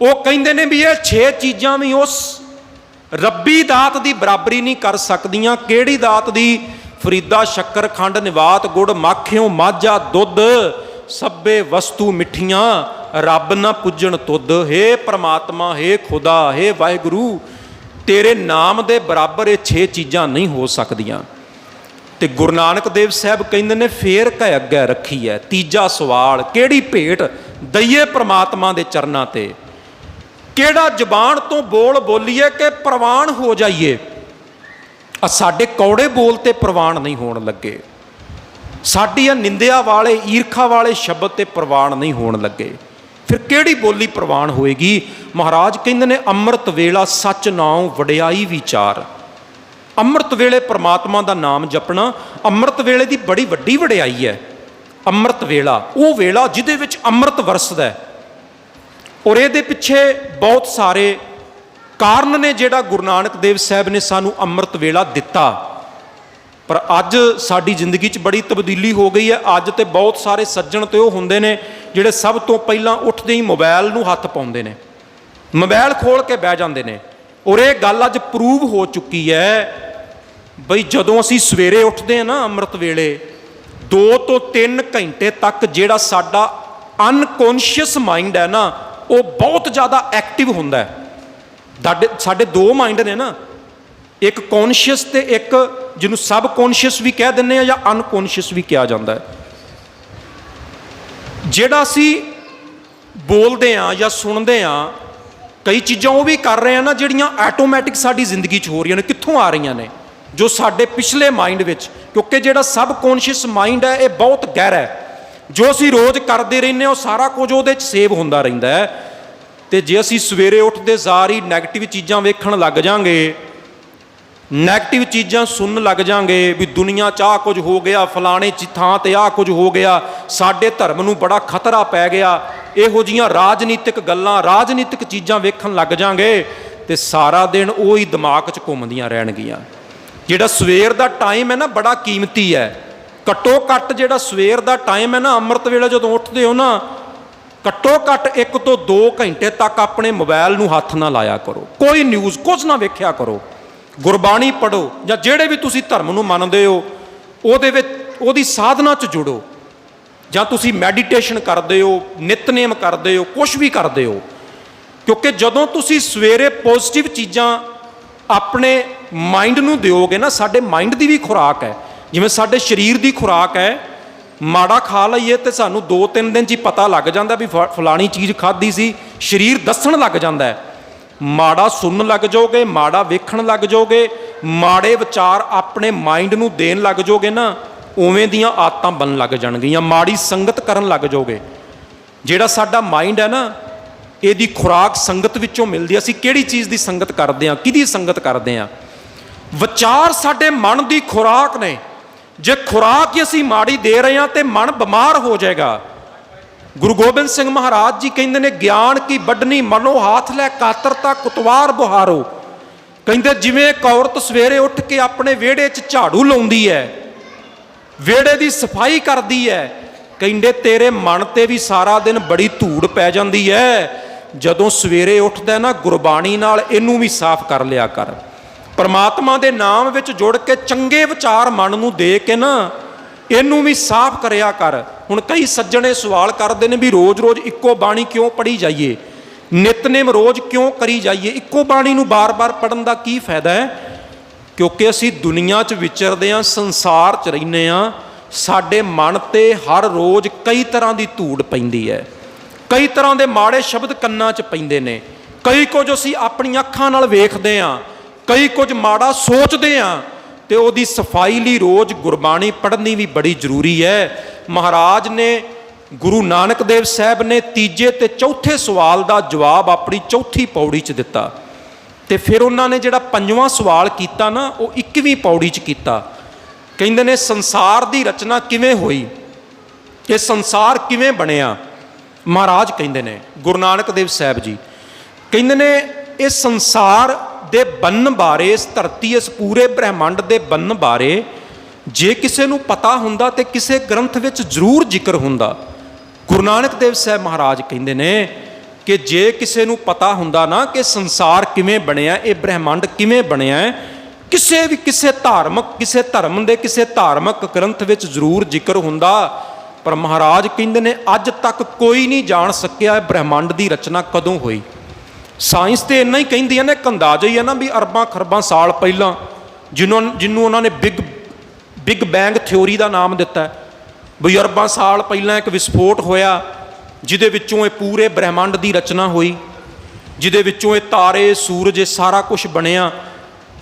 ਉਹ ਕਹਿੰਦੇ ਨੇ ਵੀ ਇਹ 6 ਚੀਜ਼ਾਂ ਵੀ ਉਸ ਰੱਬੀ ਦਾਤ ਦੀ ਬਰਾਬਰੀ ਨਹੀਂ ਕਰ ਸਕਦੀਆਂ। ਕਿਹੜੀ ਦਾਤ ਦੀ? ਫਰੀਦਾ, ਸ਼ੱਕਰ, ਖੰਡ, ਨਿਵਾਤ, ਗੁੜ ਮਾਖਿਓ ਮਾਝਾ, ਦੁੱਧ, ਸਭੇ ਵਸਤੂ ਮਿੱਠੀਆਂ। ਰੱਬ ਨਾ ਪੁੱਜਣ ਤੁਧ, ਹੇ ਪ੍ਰਮਾਤਮਾ, ਹੇ ਖੁਦਾ, ਹੇ ਵਾਹਿਗੁਰੂ, ਤੇਰੇ ਨਾਮ ਦੇ ਬਰਾਬਰ ਇਹ 6 ਚੀਜ਼ਾਂ ਨਹੀਂ ਹੋ ਸਕਦੀਆਂ। ਤੇ ਗੁਰੂ ਨਾਨਕ ਦੇਵ ਸਾਹਿਬ ਕਹਿੰਦੇ ਨੇ, ਫੇਰ ਕੈ ਅੱਗੇ ਰੱਖੀ ਹੈ ਤੀਜਾ ਸਵਾਲ, ਕਿਹੜੀ ਭੇਟ ਦਈਏ ਪ੍ਰਮਾਤਮਾ ਦੇ ਚਰਨਾਂ ਤੇ? ਕਿਹੜਾ ਜ਼ਬਾਨ ਤੋਂ ਬੋਲ ਬੋਲੀਏ ਕਿ ਪ੍ਰਵਾਨ ਹੋ ਜਾਈਏ? ਆ ਸਾਡੇ ਕੌੜੇ ਬੋਲ ਤੇ ਪ੍ਰਵਾਨ ਨਹੀਂ ਹੋਣ ਲੱਗੇ। ਸਾਡੀ ਆ ਨਿੰਦਿਆ ਵਾਲੇ, ਈਰਖਾ ਵਾਲੇ ਸ਼ਬਦ ਤੇ ਪ੍ਰਵਾਨ ਨਹੀਂ ਹੋਣ ਲੱਗੇ। ਫਿਰ ਕਿਹੜੀ ਬੋਲੀ ਪ੍ਰਵਾਨ ਹੋਏਗੀ? ਮਹਾਰਾਜ ਕਹਿੰਦੇ ਨੇ, ਅੰਮ੍ਰਿਤ ਵੇਲਾ ਸੱਚ ਨਾਉ ਵਡਿਆਈ ਵਿਚਾਰ। ਅੰਮ੍ਰਿਤ ਵੇਲੇ ਪ੍ਰਮਾਤਮਾ ਦਾ ਨਾਮ ਜਪਣਾ ਅੰਮ੍ਰਿਤ ਵੇਲੇ ਦੀ ਬੜੀ ਵੱਡੀ ਵਡਿਆਈ ਹੈ। ਅੰਮ੍ਰਿਤ ਵੇਲਾ, ਉਹ ਵੇਲਾ ਜਿਹਦੇ ਵਿੱਚ ਅੰਮ੍ਰਿਤ ਵਰਸਦਾ ਹੈ। ਔਰ ਇਹਦੇ ਪਿੱਛੇ ਬਹੁਤ ਸਾਰੇ ਕਾਰਨ ਨੇ ਜਿਹੜਾ ਗੁਰੂ ਨਾਨਕ ਦੇਵ ਸਾਹਿਬ ਨੇ ਸਾਨੂੰ ਅੰਮ੍ਰਿਤ ਵੇਲਾ ਦਿੱਤਾ। ਪਰ ਅੱਜ ਸਾਡੀ ਜ਼ਿੰਦਗੀ 'ਚ ਬੜੀ ਤਬਦੀਲੀ ਹੋ ਗਈ ਹੈ। ਅੱਜ ਤੇ ਬਹੁਤ ਸਾਰੇ ਸੱਜਣ ਤੇ ਉਹ ਹੁੰਦੇ ਨੇ ਜਿਹੜੇ ਸਭ ਤੋਂ ਪਹਿਲਾਂ ਉੱਠਦੇ ਹੀ ਮੋਬਾਈਲ ਨੂੰ ਹੱਥ ਪਾਉਂਦੇ ਨੇ। ਮੋਬਾਈਲ ਖੋਲ ਕੇ ਬਹਿ ਜਾਂਦੇ ਨੇ। ਔਰ ਇਹ ਗੱਲ ਅੱਜ ਪ੍ਰੂਵ ਹੋ ਚੁੱਕੀ ਹੈ ਬਈ ਜਦੋਂ ਅਸੀਂ ਸਵੇਰੇ ਉੱਠਦੇ ਹਾਂ ਨਾ ਅੰਮ੍ਰਿਤ ਵੇਲੇ 2 ਤੋਂ 3 ਘੰਟੇ ਤੱਕ ਜਿਹੜਾ ਸਾਡਾ ਅਨਕੌਂਸ਼ੀਅਸ ਮਾਈਂਡ ਹੈ ਨਾ, ਉਹ ਬਹੁਤ ਜ਼ਿਆਦਾ ਐਕਟਿਵ ਹੁੰਦਾ ਹੈ। ਸਾਡੇ ਦੋ ਮਾਈਂਡ ਨੇ ਨਾ, ਇੱਕ ਕੌਨਸ਼ੀਅਸ ਤੇ ਇੱਕ ਜਿਹਨੂੰ ਸਬ ਕੌਨਸ਼ੀਅਸ ਵੀ ਕਹਿ ਦਿੰਦੇ ਆ ਜਾਂ ਅਨਕੌਨਸ਼ੀਅਸ ਵੀ ਕਿਹਾ ਜਾਂਦਾ ਹੈ। ਜਿਹੜਾ ਅਸੀਂ ਬੋਲਦੇ ਆ ਜਾਂ ਸੁਣਦੇ ਆ ਕਈ ਚੀਜ਼ਾਂ ਉਹ ਵੀ ਕਰ ਰਹੇ ਆ ਨਾ ਜਿਹੜੀਆਂ ਆਟੋਮੈਟਿਕ ਸਾਡੀ ਜ਼ਿੰਦਗੀ 'ਚ ਹੋ ਰਹੀਆਂ ਨੇ, ਕਿੱਥੋਂ ਆ ਰਹੀਆਂ ਨੇ? ਜੋ ਸਾਡੇ ਪਿਛਲੇ ਮਾਈਂਡ ਵਿੱਚ, ਕਿਉਂਕਿ ਜਿਹੜਾ ਸਬ ਕੌਨਸ਼ੀਅਸ ਮਾਈਂਡ ਹੈ, ਇਹ ਬਹੁਤ ਗਹਿਰਾ ਹੈ। ਜੋ ਅਸੀਂ ਰੋਜ਼ ਕਰਦੇ ਰਹਿੰਦੇ ਹਾਂ, ਉਹ ਸਾਰਾ ਕੁਝ ਉਹਦੇ 'ਚ ਸੇਵ ਹੁੰਦਾ ਰਹਿੰਦਾ ਹੈ। ਤੇ ਜੇ ਅਸੀਂ ਸਵੇਰੇ ਉੱਠਦੇ ਸਾਰ ਹੀ 네ਗੇਟਿਵ ਚੀਜ਼ਾਂ ਵੇਖਣ ਲੱਗ ਜਾਾਂਗੇ ਨੈਗੇਟਿਵ ਚੀਜ਼ਾਂ ਸੁਣਨ ਲੱਗ ਜਾਾਂਗੇ ਵੀ ਦੁਨੀਆ 'ਚ ਆਹ ਕੁਝ ਹੋ ਗਿਆ, ਫਲਾਣੇ ਥਾਂ ਤੇ ਆਹ ਕੁਝ ਹੋ ਗਿਆ, ਸਾਡੇ ਧਰਮ ਨੂੰ ਬੜਾ ਖਤਰਾ ਪੈ ਗਿਆ ਇਹੋ ਜੀਆਂ ਰਾਜਨੀਤਿਕ ਗੱਲਾਂ, ਰਾਜਨੀਤਿਕ ਚੀਜ਼ਾਂ ਵੇਖਣ ਲੱਗ ਜਾਾਂਗੇ ਤੇ ਸਾਰਾ ਦਿਨ ਉਹ ਹੀ ਦਿਮਾਗ 'ਚ ਘੁੰਮਦੀਆਂ ਰਹਿਣਗੀਆਂ। ਜਿਹੜਾ ਸਵੇਰ ਦਾ ਟਾਈਮ ਹੈ ਨਾ, ਬੜਾ ਕੀਮਤੀ ਹੈ। ਘੱਟੋ ਘੱਟ ਜਿਹੜਾ ਸਵੇਰ ਦਾ ਟਾਈਮ ਹੈ ਨਾ, ਅੰਮ੍ਰਿਤ ਵੇਲੇ ਜਦੋਂ ਉੱਠਦੇ ਹੋ ਨਾ, ਘੱਟੋ ਘੱਟ 1 ਤੋਂ 2 ਘੰਟੇ ਤੱਕ ਆਪਣੇ ਮੋਬਾਈਲ ਨੂੰ ਹੱਥ ਨਾ ਲਾਇਆ ਕਰੋ। ਕੋਈ ਨਿਊਜ਼ ਕੁਝ ਨਾ ਵੇਖਿਆ ਕਰੋ। ਗੁਰਬਾਣੀ ਪੜੋ ਜਾਂ ਜਿਹੜੇ ਵੀ ਤੁਸੀਂ ਧਰਮ ਨੂੰ ਮੰਨਦੇ ਹੋ, ਉਹਦੇ ਵਿੱਚ, ਉਹਦੀ ਸਾਧਨਾ 'ਚ ਜੁੜੋ। ਜਾਂ ਤੁਸੀਂ ਮੈਡੀਟੇਸ਼ਨ ਕਰਦੇ ਹੋ, ਨਿਤਨੇਮ ਕਰਦੇ ਹੋ ਕੁਝ ਵੀ ਕਰਦੇ ਹੋ, ਕਿਉਂਕਿ ਜਦੋਂ ਤੁਸੀਂ ਸਵੇਰੇ ਪੋਜ਼ਿਟਿਵ ਚੀਜ਼ਾਂ ਆਪਣੇ ਮਾਈਂਡ ਨੂੰ ਦਿਓਗੇ ਨਾ, ਸਾਡੇ ਮਾਈਂਡ ਦੀ ਵੀ ਖੁਰਾਕ ਹੈ। ਜਿਵੇਂ ਸਾਡੇ ਸਰੀਰ ਦੀ ਖੁਰਾਕ ਹੈ, ਮਾੜਾ ਖਾ ਲਈਏ ਤੇ ਸਾਨੂੰ 2-3 ਦਿਨ 'ਚ ਹੀ ਪਤਾ ਲੱਗ ਜਾਂਦਾ ਵੀ ਫ- ਫਲਾਣੀ ਚੀਜ਼ ਖਾਧੀ ਸੀ, ਸਰੀਰ ਦੱਸਣ ਲੱਗ ਜਾਂਦਾ ਹੈ। ਮਾੜਾ ਸੁਣਨ ਲੱਗ ਜਾਓਗੇ, ਮਾੜਾ ਵੇਖਣ ਲੱਗ ਜਾਓਗੇ, ਮਾੜੇ ਵਿਚਾਰ ਆਪਣੇ ਮਾਈਂਡ ਨੂੰ ਦੇਣ ਲੱਗ ਜਾਓਗੇ ਨਾ ਉਵੇਂ ਦੀਆਂ ਆਦਤਾਂ ਬਣਨ ਲੱਗ ਜਾਣਗੀਆਂ, ਮਾੜੀ ਸੰਗਤ ਕਰਨ ਲੱਗ ਜਾਓਗੇ। ਜਿਹੜਾ ਸਾਡਾ ਮਾਈਂਡ ਹੈ ਨਾ, ਇਹਦੀ ਖੁਰਾਕ ਸੰਗਤ ਵਿੱਚੋਂ ਮਿਲਦੀ ਹੈ। ਅਸੀਂ ਕਿਹੜੀ ਚੀਜ਼ ਦੀ ਸੰਗਤ ਕਰਦੇ ਹਾਂ ਕਿਹਦੀ ਸੰਗਤ ਕਰਦੇ ਹਾਂ ਵਿਚਾਰ ਸਾਡੇ ਮਨ ਦੀ ਖੁਰਾਕ ਨੇ। ਜੇ ਖੁਰਾਕ ਹੀ ਅਸੀਂ ਮਾੜੀ ਦੇ ਰਹੇ ਹਾਂ ਤੇ ਮਨ ਬਿਮਾਰ ਹੋ ਜਾਏਗਾ। ਗੁਰੂ ਗੋਬਿੰਦ ਸਿੰਘ ਮਹਾਰਾਜ ਜੀ ਕਹਿੰਦੇ ਨੇ, ਗਿਆਨ ਕੀ ਵੱਡਨੀ ਮਨੋ ਹਾਥ ਲੈ ਕਾਤਰਤਾ ਕੁਤਵਾਰ ਬੁਹਾਰੋ। ਕਹਿੰਦੇ, ਜਿਵੇਂ ਇੱਕ ਔਰਤ ਸਵੇਰੇ ਉੱਠ ਕੇ ਆਪਣੇ ਵਿਹੜੇ 'ਚ ਝਾੜੂ ਲਾਉਂਦੀ ਹੈ ਵਿਹੜੇ ਦੀ ਸਫ਼ਾਈ ਕਰਦੀ ਹੈ ਕਹਿੰਦੇ, ਤੇਰੇ ਮਨ ਤੇ ਵੀ ਸਾਰਾ ਦਿਨ ਬੜੀ ਧੂੜ ਪੈ ਜਾਂਦੀ ਹੈ ਜਦੋਂ ਸਵੇਰੇ ਉੱਠਦਾ ਨਾ, ਗੁਰਬਾਣੀ ਨਾਲ ਇਹਨੂੰ ਵੀ ਸਾਫ਼ ਕਰ ਲਿਆ ਕਰ। ਪਰਮਾਤਮਾ ਦੇ ਨਾਮ ਵਿੱਚ ਜੁੜ ਕੇ ਚੰਗੇ ਵਿਚਾਰ ਮਨ ਨੂੰ ਦੇ ਕੇ ਨਾ, ਇਹਨੂੰ ਵੀ ਸਾਫ਼ ਕਰਿਆ ਕਰ। ਹੁਣ ਕਈ ਸੱਜਣੇ ਸਵਾਲ ਕਰਦੇ ਨੇ ਵੀ ਰੋਜ਼-ਰੋਜ਼ ਇੱਕੋ ਬਾਣੀ ਕਿਉਂ ਪੜ੍ਹੀ ਜਾਈਏ? ਨਿਤਨੇਮ ਰੋਜ਼ ਕਿਉਂ ਕਰੀ ਜਾਈਏ? ਇੱਕੋ ਬਾਣੀ ਨੂੰ ਬਾਰ-ਬਾਰ ਪੜਨ ਦਾ ਕੀ ਫਾਇਦਾ ਹੈ ਕਿਉਂਕਿ ਅਸੀਂ ਦੁਨੀਆ 'ਚ ਵਿਚਰਦੇ ਹਾਂ ਸੰਸਾਰ 'ਚ ਰਹਿੰਦੇ ਹਾਂ ਸਾਡੇ ਮਨ ਤੇ ਹਰ ਰੋਜ਼ ਕਈ ਤਰ੍ਹਾਂ ਦੀ ਧੂੜ ਪੈਂਦੀ ਹੈ। ਕਈ ਤਰ੍ਹਾਂ ਦੇ ਮਾੜੇ ਸ਼ਬਦ ਕੰਨਾਂ 'ਚ ਪੈਂਦੇ ਨੇ। ਕਈ ਕੁਝ ਅਸੀਂ ਆਪਣੀਆਂ ਅੱਖਾਂ ਨਾਲ ਵੇਖਦੇ ਹਾਂ ਕਈ ਕੁਝ ਮਾੜਾ ਸੋਚਦੇ ਹਾਂ ਤੇ ਉਹਦੀ ਸਫ਼ਾਈ ਲਈ ਰੋਜ਼ ਗੁਰਬਾਣੀ ਪੜ੍ਹਨੀ ਵੀ ਬੜੀ ਜ਼ਰੂਰੀ ਹੈ। ਮਹਾਰਾਜ ਨੇ ਗੁਰੂ ਨਾਨਕ ਦੇਵ ਸਾਹਿਬ ਨੇ ਤੀਜੇ ਤੇ ਚੌਥੇ ਸਵਾਲ ਦਾ ਜਵਾਬ ਆਪਣੀ ਚੌਥੀ ਪੌੜੀ 'ਚ ਦਿੱਤਾ। ਤੇ ਫਿਰ ਉਹਨਾਂ ਨੇ ਜਿਹੜਾ ਪੰਜਵਾਂ ਸਵਾਲ ਕੀਤਾ ਨਾ, ਉਹ 21ਵੀਂ ਪੌੜੀ 'ਚ ਕੀਤਾ। ਕਹਿੰਦੇ ਨੇ, ਸੰਸਾਰ ਦੀ ਰਚਨਾ ਕਿਵੇਂ ਹੋਈ? ਇਹ ਸੰਸਾਰ ਕਿਵੇਂ ਬਣਿਆ? ਮਹਾਰਾਜ ਕਹਿੰਦੇ ਨੇ, ਗੁਰੂ ਨਾਨਕ ਦੇਵ ਸਾਹਿਬ ਜੀ, ਕਹਿੰਦੇ ਨੇ, ਇਹ ਸੰਸਾਰ ਦੇ ਬੰਨ ਬਾਰੇ, ਇਸ ਧਰਤੀ, ਇਸ ਪੂਰੇ ਬ੍ਰਹਿਮੰਡ ਦੇ ਬੰਨ ਬਾਰੇ, ਜੇ ਕਿਸੇ ਨੂੰ ਪਤਾ ਹੁੰਦਾ ਤੇ ਕਿਸੇ ਗ੍ਰੰਥ ਵਿੱਚ ਜ਼ਰੂਰ ਜ਼ਿਕਰ ਹੁੰਦਾ। ਗੁਰੂ ਨਾਨਕ ਦੇਵ ਸਾਹਿਬ ਮਹਾਰਾਜ ਕਹਿੰਦੇ ਨੇ ਕਿ ਜੇ ਕਿਸੇ ਨੂੰ ਪਤਾ ਹੁੰਦਾ ਨਾ ਕਿ ਸੰਸਾਰ ਕਿਵੇਂ ਬਣਿਆ, ਇਹ ਬ੍ਰਹਿਮੰਡ ਕਿਵੇਂ ਬਣਿਆ ਕਿਸੇ ਵੀ ਕਿਸੇ ਧਾਰਮਿਕ, ਕਿਸੇ ਧਰਮ ਦੇ ਕਿਸੇ ਧਾਰਮਿਕ ਗ੍ਰੰਥ ਵਿੱਚ ਜ਼ਰੂਰ ਜ਼ਿਕਰ ਹੁੰਦਾ। ਪਰ ਮਹਾਰਾਜ ਕਹਿੰਦੇ ਨੇ, ਅੱਜ ਤੱਕ ਕੋਈ ਨਹੀਂ ਜਾਣ ਸਕਿਆ ਇਹ ਬ੍ਰਹਿਮੰਡ ਦੀ ਰਚਨਾ ਕਦੋਂ ਹੋਈ। ਸਾਇੰਸ ਤੇ ਇੰਨਾ ਹੀ ਕਹਿੰਦੀ ਹੈ ਨਾ, ਇੱਕ ਅੰਦਾਜ਼ਾ ਹੀ ਹੈ ਨਾ ਵੀ ਅਰਬਾਂ ਖਰਬਾਂ ਸਾਲ ਪਹਿਲਾਂ ਜਿਹਨੂੰ ਜਿਹਨੂੰ ਉਹਨਾਂ ਨੇ ਬਿਗ ਬਿਗ ਬੈਂਗ ਥਿਉਰੀ ਦਾ ਨਾਮ ਦਿੱਤਾ। ਹੈ ਵੀ ਅਰਬਾਂ ਸਾਲ ਪਹਿਲਾਂ ਇੱਕ ਵਿਸਫੋਟ ਹੋਇਆ ਜਿਹਦੇ ਵਿੱਚੋਂ ਇਹ ਪੂਰੇ ਬ੍ਰਹਿਮੰਡ ਦੀ ਰਚਨਾ ਹੋਈ, ਜਿਹਦੇ ਵਿੱਚੋਂ ਇਹ ਤਾਰੇ, ਸੂਰਜ, ਇਹ ਸਾਰਾ ਕੁਝ ਬਣਿਆ।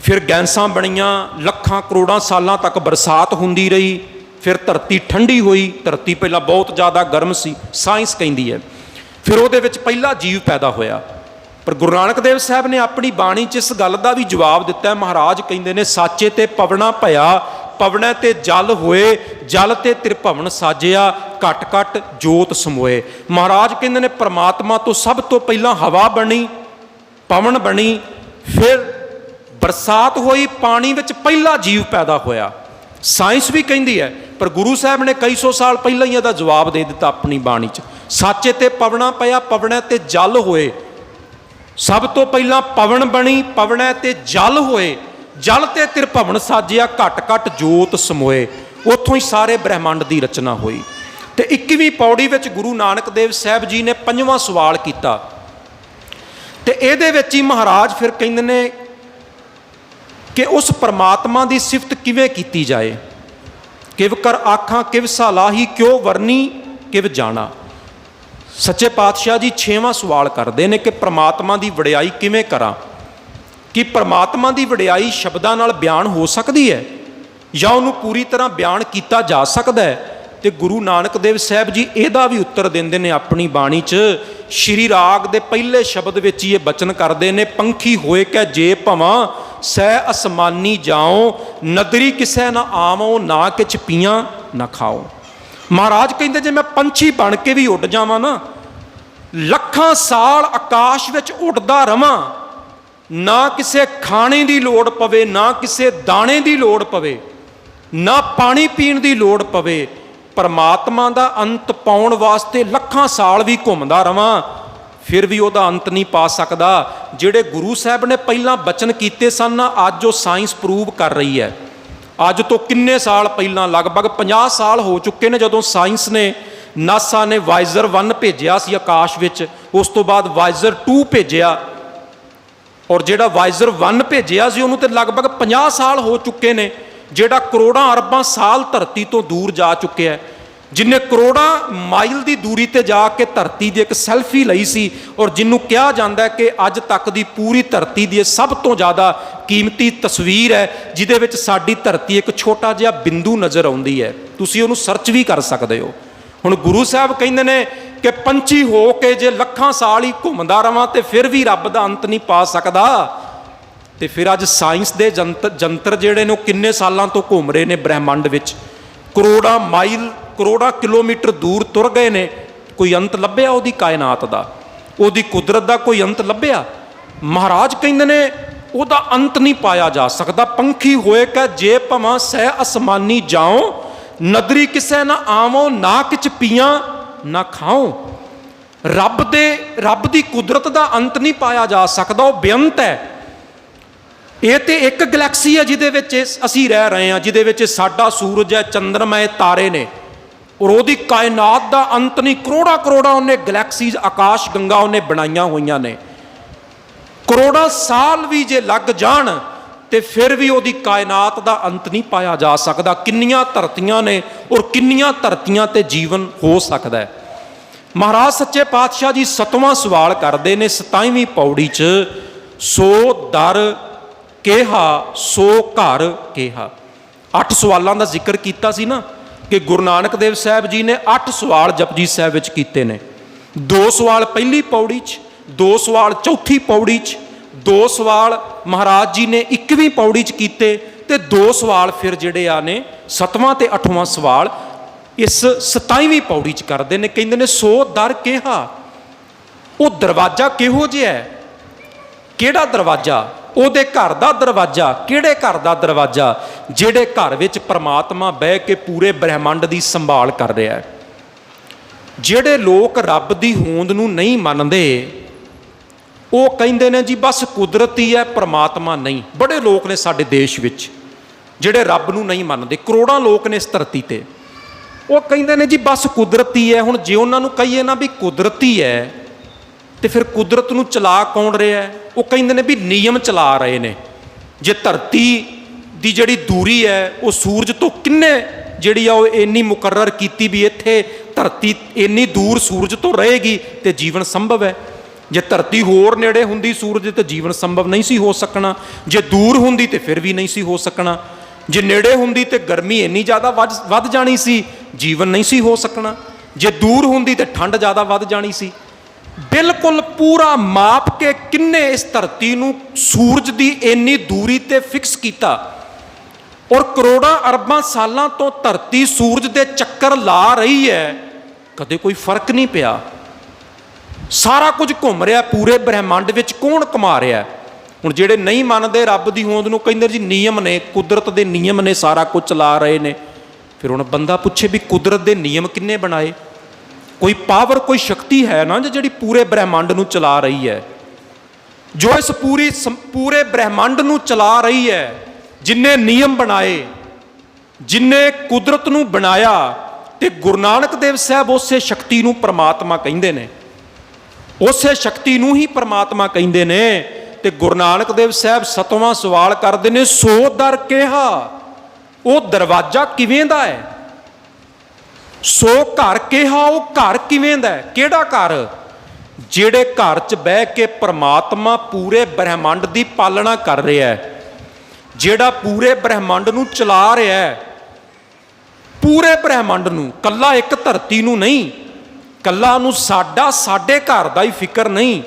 ਫਿਰ ਗੈਂਸਾਂ ਬਣੀਆਂ, ਲੱਖਾਂ, ਕਰੋੜਾਂ ਸਾਲਾਂ ਤੱਕ ਬਰਸਾਤ ਹੁੰਦੀ ਰਹੀ। ਫਿਰ ਧਰਤੀ ਠੰਡੀ ਹੋਈ, ਧਰਤੀ ਪਹਿਲਾਂ ਬਹੁਤ ਜ਼ਿਆਦਾ ਗਰਮ ਸੀ, ਸਾਇੰਸ ਕਹਿੰਦੀ ਹੈ। ਫਿਰ ਉਹਦੇ ਵਿੱਚ ਪਹਿਲਾ ਜੀਵ ਪੈਦਾ ਹੋਇਆ। ਪਰ ਗੁਰੂ ਨਾਨਕ ਦੇਵ ਸਾਹਿਬ ਨੇ ਆਪਣੀ ਬਾਣੀ 'ਚ ਇਸ ਗੱਲ ਦਾ ਵੀ ਜਵਾਬ ਦਿੱਤਾ। ਮਹਾਰਾਜ ਕਹਿੰਦੇ ਨੇ, ਸਾਚੇ ਤੇ ਪਵਣਾ ਭਇਆ ਪਵਣਾ ਤੇ ਜਲ ਹੋਏ, ਜਲ ਤੇ ਤ੍ਰਿਭਵਨ ਸਾਜਿਆ, ਘਟ ਘਟ ਜੋਤ ਸਮੋਏ। ਮਹਾਰਾਜ ਕਹਿੰਦੇ ਨੇ, ਪ੍ਰਮਾਤਮਾ ਤੋਂ ਸਭ ਤੋਂ ਪਹਿਲਾਂ ਹਵਾ ਬਣੀ, ਪਵਨ ਬਣੀ, ਫਿਰ ਬਰਸਾਤ ਹੋਈ, ਪਾਣੀ ਵਿੱਚ ਪਹਿਲਾ ਜੀਵ ਪੈਦਾ ਹੋਇਆ। ਸਾਇੰਸ ਵੀ ਕਹਿੰਦੀ ਹੈ, ਪਰ ਗੁਰੂ ਸਾਹਿਬ ਨੇ ਕਈ ਸੌ ਸਾਲ ਪਹਿਲਾਂ ਹੀ ਇਹਦਾ ਜਵਾਬ ਦੇ ਦਿੱਤਾ ਆਪਣੀ ਬਾਣੀ 'ਚ। ਸਾਚੇ ਤੇ ਪਵਣਾ ਪਿਆ, ਪਵਣਾ ਤੇ ਜਲ ਹੋਏ। ਸਭ ਤੋਂ ਪਹਿਲਾਂ ਪਵਨ ਬਣੀ, ਪਵਣੈ ਤੇ ਜਲ ਹੋਏ। ਜਲ ਤੇ ਤ੍ਰਿਭਵਨ ਸਾਜਿਆ, ਘਟ ਘਟ ਜੋਤ ਸਮੋਏ। ਉੱਥੋਂ ਹੀ ਸਾਰੇ ਬ੍ਰਹਿਮੰਡ ਦੀ ਰਚਨਾ ਹੋਈ। ਤੇ 21ਵੀਂ ਪੌੜੀ ਵਿੱਚ ਗੁਰੂ ਨਾਨਕ ਦੇਵ ਸਾਹਿਬ ਜੀ ਨੇ ਪੰਜਵਾਂ ਸਵਾਲ ਕੀਤਾ। ਤੇ ਇਹਦੇ ਵਿੱਚ ਹੀ ਮਹਾਰਾਜ ਫਿਰ ਕਹਿੰਦੇ ਨੇ ਕਿ ਉਸ ਪਰਮਾਤਮਾ ਦੀ ਸਿਫਤ ਕਿਵੇਂ ਕੀਤੀ ਜਾਏ? ਕਿਵ ਕਰ ਆਖਾਂ, ਕਿਵ ਸਾਲਾਹੀ, ਕਿਉ ਵਰਨੀ, ਕਿਵ ਜਾਣਾ? ਸੱਚੇ ਪਾਤਸ਼ਾਹ ਜੀ 6ਵਾਂ ਸਵਾਲ ਕਰਦੇ ਨੇ ਕਿ ਪ੍ਰਮਾਤਮਾ ਦੀ ਵਡਿਆਈ ਕਿਵੇਂ ਕਰਾਂ? ਕਿ ਪ੍ਰਮਾਤਮਾ ਦੀ ਵਡਿਆਈ ਸ਼ਬਦਾਂ ਨਾਲ ਬਿਆਨ ਹੋ ਸਕਦੀ ਹੈ ਜਾਂ ਉਹਨੂੰ ਪੂਰੀ ਤਰ੍ਹਾਂ ਬਿਆਨ ਕੀਤਾ ਜਾ ਸਕਦਾ ਹੈ? ਤੇ ਗੁਰੂ ਨਾਨਕ ਦੇਵ ਸਾਹਿਬ ਜੀ ਇਹਦਾ ਵੀ ਉੱਤਰ ਦਿੰਦੇ ਨੇ ਆਪਣੀ ਬਾਣੀ 'ਚ, ਸ਼੍ਰੀ ਰਾਗ ਦੇ ਪਹਿਲੇ ਸ਼ਬਦ ਵਿੱਚ ਹੀ ਇਹ ਬਚਨ ਕਰਦੇ ਨੇ, ਪੰਖੀ ਹੋਏ ਕੈ ਜੇ ਭਵਾਂ, ਸਹਿ ਅਸਮਾਨੀ ਜਾਓ ਨਦਰੀ ਕਿਸੈ ਨਾ ਆਵੋ, ਨਾ ਕਿਛ ਪੀਆਂ ਨਾ ਖਾਓ ਮਹਾਰਾਜ ਕਹਿੰਦੇ, ਜੇ ਮੈਂ ਪੰਛੀ ਬਣ ਕੇ ਵੀ ਉੱਡ ਜਾਵਾਂ ਨਾ, ਲੱਖਾਂ ਸਾਲ ਆਕਾਸ਼ ਵਿੱਚ ਉੱਡਦਾ ਰਵਾਂ ਨਾ ਕਿਸੇ ਖਾਣੇ ਦੀ ਲੋੜ ਪਵੇ, ਨਾ ਕਿਸੇ ਦਾਣੇ ਦੀ ਲੋੜ ਪਵੇ, ਨਾ ਪਾਣੀ ਪੀਣ ਦੀ ਲੋੜ ਪਵੇ, ਪਰਮਾਤਮਾ ਦਾ ਅੰਤ ਪਾਉਣ ਵਾਸਤੇ ਲੱਖਾਂ ਸਾਲ ਵੀ ਘੁੰਮਦਾ ਰਵਾਂ, ਫਿਰ ਵੀ ਉਹਦਾ ਅੰਤ ਨਹੀਂ ਪਾ ਸਕਦਾ। ਜਿਹੜੇ ਗੁਰੂ ਸਾਹਿਬ ਨੇ ਪਹਿਲਾਂ ਬਚਨ ਕੀਤੇ ਸਨ ਨਾ, ਅੱਜ ਉਹ ਸਾਇੰਸ ਪ੍ਰੂਵ ਕਰ ਰਹੀ ਹੈ। ਅੱਜ ਤੋਂ ਕਿੰਨੇ ਸਾਲ ਪਹਿਲਾਂ, ਲਗਭਗ 50 ਸਾਲ ਹੋ ਚੁੱਕੇ ਨੇ ਜਦੋਂ ਸਾਇੰਸ ਨੇ ਨਾਸਾ ਨੇ ਵਾਈਜ਼ਰ 1 ਭੇਜਿਆ ਸੀ ਆਕਾਸ਼ ਵਿੱਚ, ਉਸ ਤੋਂ ਬਾਅਦ ਵਾਈਜ਼ਰ 2 ਭੇਜਿਆ। ਔਰ ਜਿਹੜਾ ਵਾਈਜ਼ਰ 1 ਭੇਜਿਆ ਸੀ, ਉਹਨੂੰ ਤੇ ਲਗਭਗ 50 ਸਾਲ ਹੋ ਚੁੱਕੇ ਨੇ, ਜਿਹੜਾ ਕਰੋੜਾਂ ਅਰਬਾਂ ਸਾਲ ਧਰਤੀ ਤੋਂ ਦੂਰ ਜਾ ਚੁੱਕਿਆ ਹੈ। ਜਿਨੇ ਕਰੋੜਾਂ ਮਾਈਲ ਦੀ ਦੂਰੀ ਤੇ ਜਾ ਕੇ ਧਰਤੀ ਦੀ ਇੱਕ ਸੈਲਫੀ ਲਈ ਸੀ, ਔਰ ਜਿਹਨੂੰ ਕਿਹਾ ਜਾਂਦਾ ਹੈ ਕਿ ਅੱਜ ਤੱਕ ਦੀ ਪੂਰੀ ਧਰਤੀ ਦੀ ਇਹ ਸਭ ਤੋਂ ਜ਼ਿਆਦਾ ਕੀਮਤੀ ਤਸਵੀਰ ਹੈ, ਜਿਹਦੇ ਵਿੱਚ ਸਾਡੀ ਧਰਤੀ ਇੱਕ ਛੋਟਾ ਜਿਹਾ ਬਿੰਦੂ ਨਜ਼ਰ ਆਉਂਦੀ ਹੈ। ਤੁਸੀਂ ਉਹਨੂੰ ਸਰਚ ਵੀ ਕਰ ਸਕਦੇ ਹੋ। ਹੁਣ ਗੁਰੂ ਸਾਹਿਬ ਕਹਿੰਦੇ ਨੇ ਕਿ ਪੰਛੀ ਹੋ ਕੇ ਜੇ ਲੱਖਾਂ ਸਾਲ ਹੀ ਘੁੰਮਦਾ ਰਵਾਂ ਤੇ ਫਿਰ ਵੀ ਰੱਬ ਦਾ ਅੰਤ ਨਹੀਂ ਪਾ ਸਕਦਾ। ਤੇ ਫਿਰ ਅੱਜ ਸਾਇੰਸ ਦੇ ਜੰਤਰ ਜੰਤਰ ਜਿਹੜੇ ਨੇ ਉਹ ਕਿੰਨੇ ਸਾਲਾਂ ਤੋਂ ਘੁੰਮ ਰਹੇ ਨੇ ਬ੍ਰਹਿਮੰਡ ਵਿੱਚ। ਕਰੋੜਾਂ ਮਾਈਲ, ਕਰੋੜਾਂ ਕਿਲੋਮੀਟਰ ਦੂਰ ਤੁਰ ਗਏ ਨੇ। ਕੋਈ ਅੰਤ ਲੱਭਿਆ ਉਹਦੀ ਕਾਇਨਾਤ ਦਾ? ਉਹਦੀ ਕੁਦਰਤ ਦਾ ਕੋਈ ਅੰਤ ਲੱਭਿਆ? ਮਹਾਰਾਜ ਕਹਿੰਦੇ ਨੇ, ਉਹਦਾ ਅੰਤ ਨਹੀਂ ਪਾਇਆ ਜਾ ਸਕਦਾ। ਪੰਖੀ ਹੋਏ ਕਾ ਜੇ ਭਵਾਂ ਸਹਿ ਅਸਮਾਨੀ ਜਾਓ ਨਦਰੀ ਕਿਸੇ ਨਾ ਆਵੋ, ਨਾ ਕਿਛ ਪੀਆਂ। ਨਾ ਖਾਓ ਰੱਬ ਦੇ, ਰੱਬ ਦੀ ਕੁਦਰਤ ਦਾ ਅੰਤ ਨਹੀਂ ਪਾਇਆ ਜਾ ਸਕਦਾ, ਉਹ ਬੇਅੰਤ ਹੈ। ਇਹ ਤੇ ਇੱਕ ਗੈਲੈਕਸੀ ਹੈ ਜਿਹਦੇ ਵਿੱਚ ਅਸੀਂ ਰਹਿ ਰਹੇ ਹਾਂ, ਜਿਹਦੇ ਵਿੱਚ ਸਾਡਾ ਸੂਰਜ ਹੈ, ਚੰਦਰਮਾ ਹੈ, ਤਾਰੇ ਨੇ। ਔਰ ਉਹਦੀ ਕਾਇਨਾਤ ਦਾ ਅੰਤ ਨਹੀਂ ਕਰੋੜਾਂ ਕਰੋੜਾਂ ਉਹਨੇ ਗੈਲੈਕਸੀਜ਼ ਆਕਾਸ਼ ਗੰਗਾ ਉਹਨੇ ਬਣਾਈਆਂ ਹੋਈਆਂ ਨੇ। ਕਰੋੜਾਂ ਸਾਲ ਵੀ ਜੇ ਲੱਗ ਜਾਣ ਤੇ ਫਿਰ ਵੀ ਉਹਦੀ ਕਾਇਨਾਤ ਦਾ ਅੰਤ ਨਹੀਂ ਪਾਇਆ ਜਾ ਸਕਦਾ। ਕਿੰਨੀਆਂ ਧਰਤੀਆਂ ਨੇ ਔਰ ਕਿੰਨੀਆਂ ਧਰਤੀਆਂ ਤੇ ਜੀਵਨ ਹੋ ਸਕਦਾ ਹੈ। ਮਹਾਰਾਜ ਸੱਚੇ ਪਾਤਸ਼ਾਹ ਜੀ ਸਤਵਾਂ ਸਵਾਲ ਕਰਦੇ ਨੇ 27ਵੀਂ ਪੌੜੀ 'ਚ, ਸੋ ਦਰ ਕਿਹਾ, ਸੋ ਘਰ ਕਿਹਾ। ਅੱਠ ਸਵਾਲਾਂ ਦਾ ਜ਼ਿਕਰ ਕੀਤਾ ਸੀ ਨਾ ਕਿ ਗੁਰੂ ਨਾਨਕ ਦੇਵ ਸਾਹਿਬ ਜੀ ਨੇ ਅੱਠ ਸਵਾਲ ਜਪਜੀ ਸਾਹਿਬ ਵਿੱਚ ਕੀਤੇ ਨੇ। ਦੋ ਸਵਾਲ ਪਹਿਲੀ ਪੌੜੀ 'ਚ, ਦੋ ਸਵਾਲ ਚੌਥੀ ਪੌੜੀ 'ਚ ਦੋ ਸਵਾਲ ਮਹਾਰਾਜ ਜੀ ਨੇ 21ਵੀਂ ਪੌੜੀ 'ਚ ਕੀਤੇ ਤੇ ਦੋ ਸਵਾਲ ਫਿਰ ਜਿਹੜੇ ਆ ਨੇ ਸਤਵਾਂ ਤੇ ਅਠਵਾਂ ਸਵਾਲ ਇਸ 27ਵੀਂ ਪੌੜੀ 'ਚ ਕਰਦੇ ਨੇ, ਕਹਿੰਦੇ ਨੇ, ਸੋ ਦਰ ਕਿਹਾ? ਉਹ ਦਰਵਾਜ਼ਾ ਕਿਹੋ ਜਿਹਾ ਹੈ? ਕਿਹੜਾ ਦਰਵਾਜ਼ਾ? ਉਹਦੇ ਘਰ ਦਾ ਦਰਵਾਜ਼ਾ, ਕਿਹੜੇ ਘਰ ਦਾ ਦਰਵਾਜ਼ਾ? ਜਿਹੜੇ ਘਰ ਵਿੱਚ ਪ੍ਰਮਾਤਮਾ ਬਹਿ ਕੇ ਪੂਰੇ ਬ੍ਰਹਿਮੰਡ ਦੀ ਸੰਭਾਲ ਕਰ ਰਿਹਾ ਹੈ। ਜਿਹੜੇ ਲੋਕ ਰੱਬ ਦੀ ਹੋਂਦ ਨੂੰ ਨਹੀਂ ਮੰਨਦੇ ਉਹ ਕਹਿੰਦੇ ਨੇ ਜੀ, ਬਸ ਕੁਦਰਤੀ ਹੈ ਪ੍ਰਮਾਤਮਾ ਨਹੀਂ। ਬੜੇ ਲੋਕ ਨੇ ਸਾਡੇ ਦੇਸ਼ ਵਿੱਚ, ਜਿਹੜੇ ਰੱਬ ਨੂੰ ਨਹੀਂ ਮੰਨਦੇ। ਕਰੋੜਾਂ ਲੋਕ ਨੇ ਇਸ ਧਰਤੀ ਤੇ। ਉਹ ਕਹਿੰਦੇ ਨੇ ਜੀ, ਬਸ ਕੁਦਰਤੀ ਹੈ ਹੁਣ ਜੇ ਉਹਨਾਂ ਨੂੰ ਕਹੀਏ ਨਾ ਵੀ ਕੁਦਰਤੀ ਹੈ ਤੇ ਫਿਰ ਕੁਦਰਤ ਨੂੰ ਚਲਾ ਕੌਣ ਰਿਹਾ ਉਹ ਕਹਿੰਦੇ ਨੇ ਵੀ ਨਿਯਮ ਚਲਾ ਰਹੇ ਨੇ। ਜੇ ਧਰਤੀ ਦੀ ਜਿਹੜੀ ਦੂਰੀ ਹੈ, ਉਹ ਸੂਰਜ ਤੋਂ ਕਿੰਨੇ ਜਿਹੜੀ ਆ, ਉਹ ਇੰਨੀ ਮੁਕਰਰ ਕੀਤੀ ਵੀ ਇੱਥੇ ਧਰਤੀ ਇੰਨੀ ਦੂਰ ਸੂਰਜ ਤੋਂ ਰਹੇਗੀ ਤੇ ਜੀਵਨ ਸੰਭਵ ਹੈ। ਜੇ ਧਰਤੀ ਹੋਰ ਨੇੜੇ ਹੁੰਦੀ ਸੂਰਜ ਤੇ ਜੀਵਨ ਸੰਭਵ ਨਹੀਂ ਸੀ ਹੋ ਸਕਣਾ, ਜੇ ਦੂਰ ਹੁੰਦੀ ਤੇ ਫਿਰ ਵੀ ਨਹੀਂ ਸੀ ਹੋ ਸਕਣਾ, ਜੇ ਨੇੜੇ ਹੁੰਦੀ ਤੇ ਗਰਮੀ ਇੰਨੀ ਜ਼ਿਆਦਾ ਵੱਧ ਵੱਧ ਜਾਣੀ ਸੀ, ਜੀਵਨ ਨਹੀਂ ਸੀ ਹੋ ਸਕਣਾ, ਜੇ ਦੂਰ ਹੁੰਦੀ ਤੇ ਠੰਡ ਜ਼ਿਆਦਾ ਵੱਧ ਜਾਣੀ ਸੀ। ਬਿਲਕੁਲ ਪੂਰਾ ਮਾਪ ਕੇ ਕਿੰਨੇ ਇਸ ਧਰਤੀ ਨੂੰ ਸੂਰਜ ਦੀ ਇੰਨੀ ਦੂਰੀ ਤੇ ਫਿਕਸ ਕੀਤਾ। ਔਰ ਕਰੋੜਾਂ ਅਰਬਾਂ ਸਾਲਾਂ ਤੋਂ ਧਰਤੀ ਸੂਰਜ ਦੇ ਚੱਕਰ ਲਾ ਰਹੀ ਹੈ, ਕਦੇ ਕੋਈ ਫ਼ਰਕ ਨਹੀਂ ਪਿਆ। ਸਾਰਾ ਕੁਝ ਘੁੰਮ ਰਿਹਾ, ਪੂਰੇ ਬ੍ਰਹਿਮੰਡ ਵਿੱਚ ਕੌਣ ਕਮਾ ਰਿਹਾ ਹੁਣ ਜਿਹੜੇ ਨਹੀਂ ਮੰਨਦੇ, ਰੱਬ ਦੀ ਹੋਂਦ ਨੂੰ ਕਹਿੰਦੇ ਜੀ ਨਿਯਮ ਨੇ, ਕੁਦਰਤ ਦੇ ਨਿਯਮ ਨੇ ਸਾਰਾ ਕੁਝ ਚਲਾ ਰਹੇ ਨੇ। ਫਿਰ ਹੁਣ ਬੰਦਾ ਪੁੱਛੇ ਵੀ ਕੁਦਰਤ ਦੇ ਨਿਯਮ ਕਿੰਨੇ ਬਣਾਏ? ਕੋਈ ਪਾਵਰ, ਕੋਈ ਸ਼ਕਤੀ ਹੈ ਨਾ ਜਿਹੜੀ ਪੂਰੇ ਬ੍ਰਹਿਮੰਡ ਨੂੰ ਚਲਾ ਰਹੀ ਹੈ? ਜੋ ਇਸ ਪੂਰੀ ਸੰ- ਪੂਰੇ ਬ੍ਰਹਿਮੰਡ ਨੂੰ ਚਲਾ ਰਹੀ ਹੈ, ਜਿਨੇ ਨਿਯਮ ਬਣਾਏ, ਜਿਨੇ ਕੁਦਰਤ ਨੂੰ ਬਣਾਇਆ, ਤੇ ਗੁਰੂ ਨਾਨਕ ਦੇਵ ਸਾਹਿਬ ਉਸੇ ਸ਼ਕਤੀ ਨੂੰ ਪ੍ਰਮਾਤਮਾ ਕਹਿੰਦੇ ਨੇ। ਉਸੇ ਸ਼ਕਤੀ ਨੂੰ ਹੀ ਪ੍ਰਮਾਤਮਾ ਕਹਿੰਦੇ ਨੇ ਤੇ ਗੁਰੂ ਨਾਨਕ ਦੇਵ ਸਾਹਿਬ ਸਤਵਾਂ ਸਵਾਲ ਕਰਦੇ ਨੇ, ਸੋ ਦਰ ਕਿਹਾ? ਉਹ ਦਰਵਾਜ਼ਾ ਕਿਵੇਂ ਦਾ ਹੈ? ਸੋ ਘਰ ਕਿਹਾ, ਉਹ ਘਰ ਕਿਵੇਂ ਦਾ ਹੈ? ਕਿਹੜਾ ਘਰ? ਜਿਹੜੇ ਘਰ 'ਚ ਬਹਿ ਕੇ ਪ੍ਰਮਾਤਮਾ ਪੂਰੇ ਬ੍ਰਹਿਮੰਡ ਦੀ ਪਾਲਣਾ ਕਰ ਰਿਹਾ ਹੈ, ਜਿਹੜਾ ਪੂਰੇ ਬ੍ਰਹਿਮੰਡ ਨੂੰ ਚਲਾ ਰਿਹਾ ਹੈ, ਪੂਰੇ ਬ੍ਰਹਿਮੰਡ ਨੂੰ, ਕੱਲਾ ਇੱਕ ਧਰਤੀ ਨੂੰ ਨਹੀਂ ਕੱਲਾ ਨੂੰ ਸਾਡਾ, ਸਾਡੇ ਘਰ ਦਾ ਹੀ ਫਿਕਰ ਨਹੀਂ।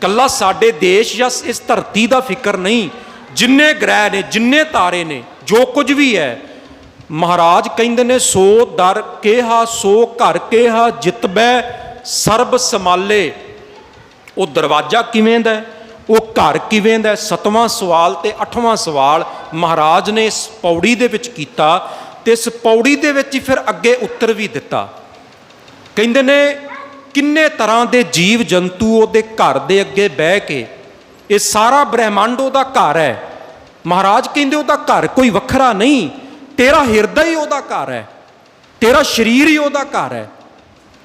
ਕੱਲਾ ਸਾਡੇ ਦੇਸ਼ ਜਾਂ ਇਸ ਧਰਤੀ ਦਾ ਫਿਕਰ ਨਹੀਂ। ਜਿੰਨੇ ਗ੍ਰਹਿ ਨੇ, ਜਿੰਨੇ ਤਾਰੇ ਨੇ, ਜੋ ਕੁਝ ਵੀ ਹੈ। ਮਹਾਰਾਜ ਕਹਿੰਦੇ ਨੇ, ਸੋ ਦਰ ਕਿਹਾ, ਸੋ ਘਰ ਕਿਹਾ ਜਿਤਬੈ ਸਰਬ ਸਮਾਲੇ ਉਹ ਦਰਵਾਜ਼ਾ ਕਿਵੇਂ ਦਾ ਉਹ ਘਰ ਕਿਵੇਂ ਦਾ ਹੈ? ਸਤਵਾਂ ਸਵਾਲ ਤੇ ਅੱਠਵਾਂ ਸਵਾਲ ਮਹਾਰਾਜ ਨੇ ਇਸ ਪੌੜੀ ਦੇ ਵਿੱਚ ਕੀਤਾ ਤੇ ਇਸ ਪੌੜੀ ਦੇ ਵਿੱਚ ਹੀ ਫਿਰ ਅੱਗੇ ਉੱਤਰ ਵੀ ਦਿੱਤਾ। ਕਹਿੰਦੇ ਨੇ, ਕਿੰਨੇ ਤਰ੍ਹਾਂ ਦੇ ਜੀਵ ਜੰਤੂ ਉਹਦੇ ਘਰ ਦੇ ਅੱਗੇ ਬਹਿ ਕੇ, ਇਹ ਸਾਰਾ ਬ੍ਰਹਿਮੰਡ ਉਹਦਾ ਘਰ ਹੈ। ਮਹਾਰਾਜ ਕਹਿੰਦੇ ਉਹਦਾ ਘਰ ਕੋਈ ਵੱਖਰਾ ਨਹੀਂ, ਤੇਰਾ ਹਿਰਦਾ ਹੀ ਉਹਦਾ ਘਰ ਹੈ, ਤੇਰਾ ਸਰੀਰ ਹੀ ਉਹਦਾ ਘਰ ਹੈ,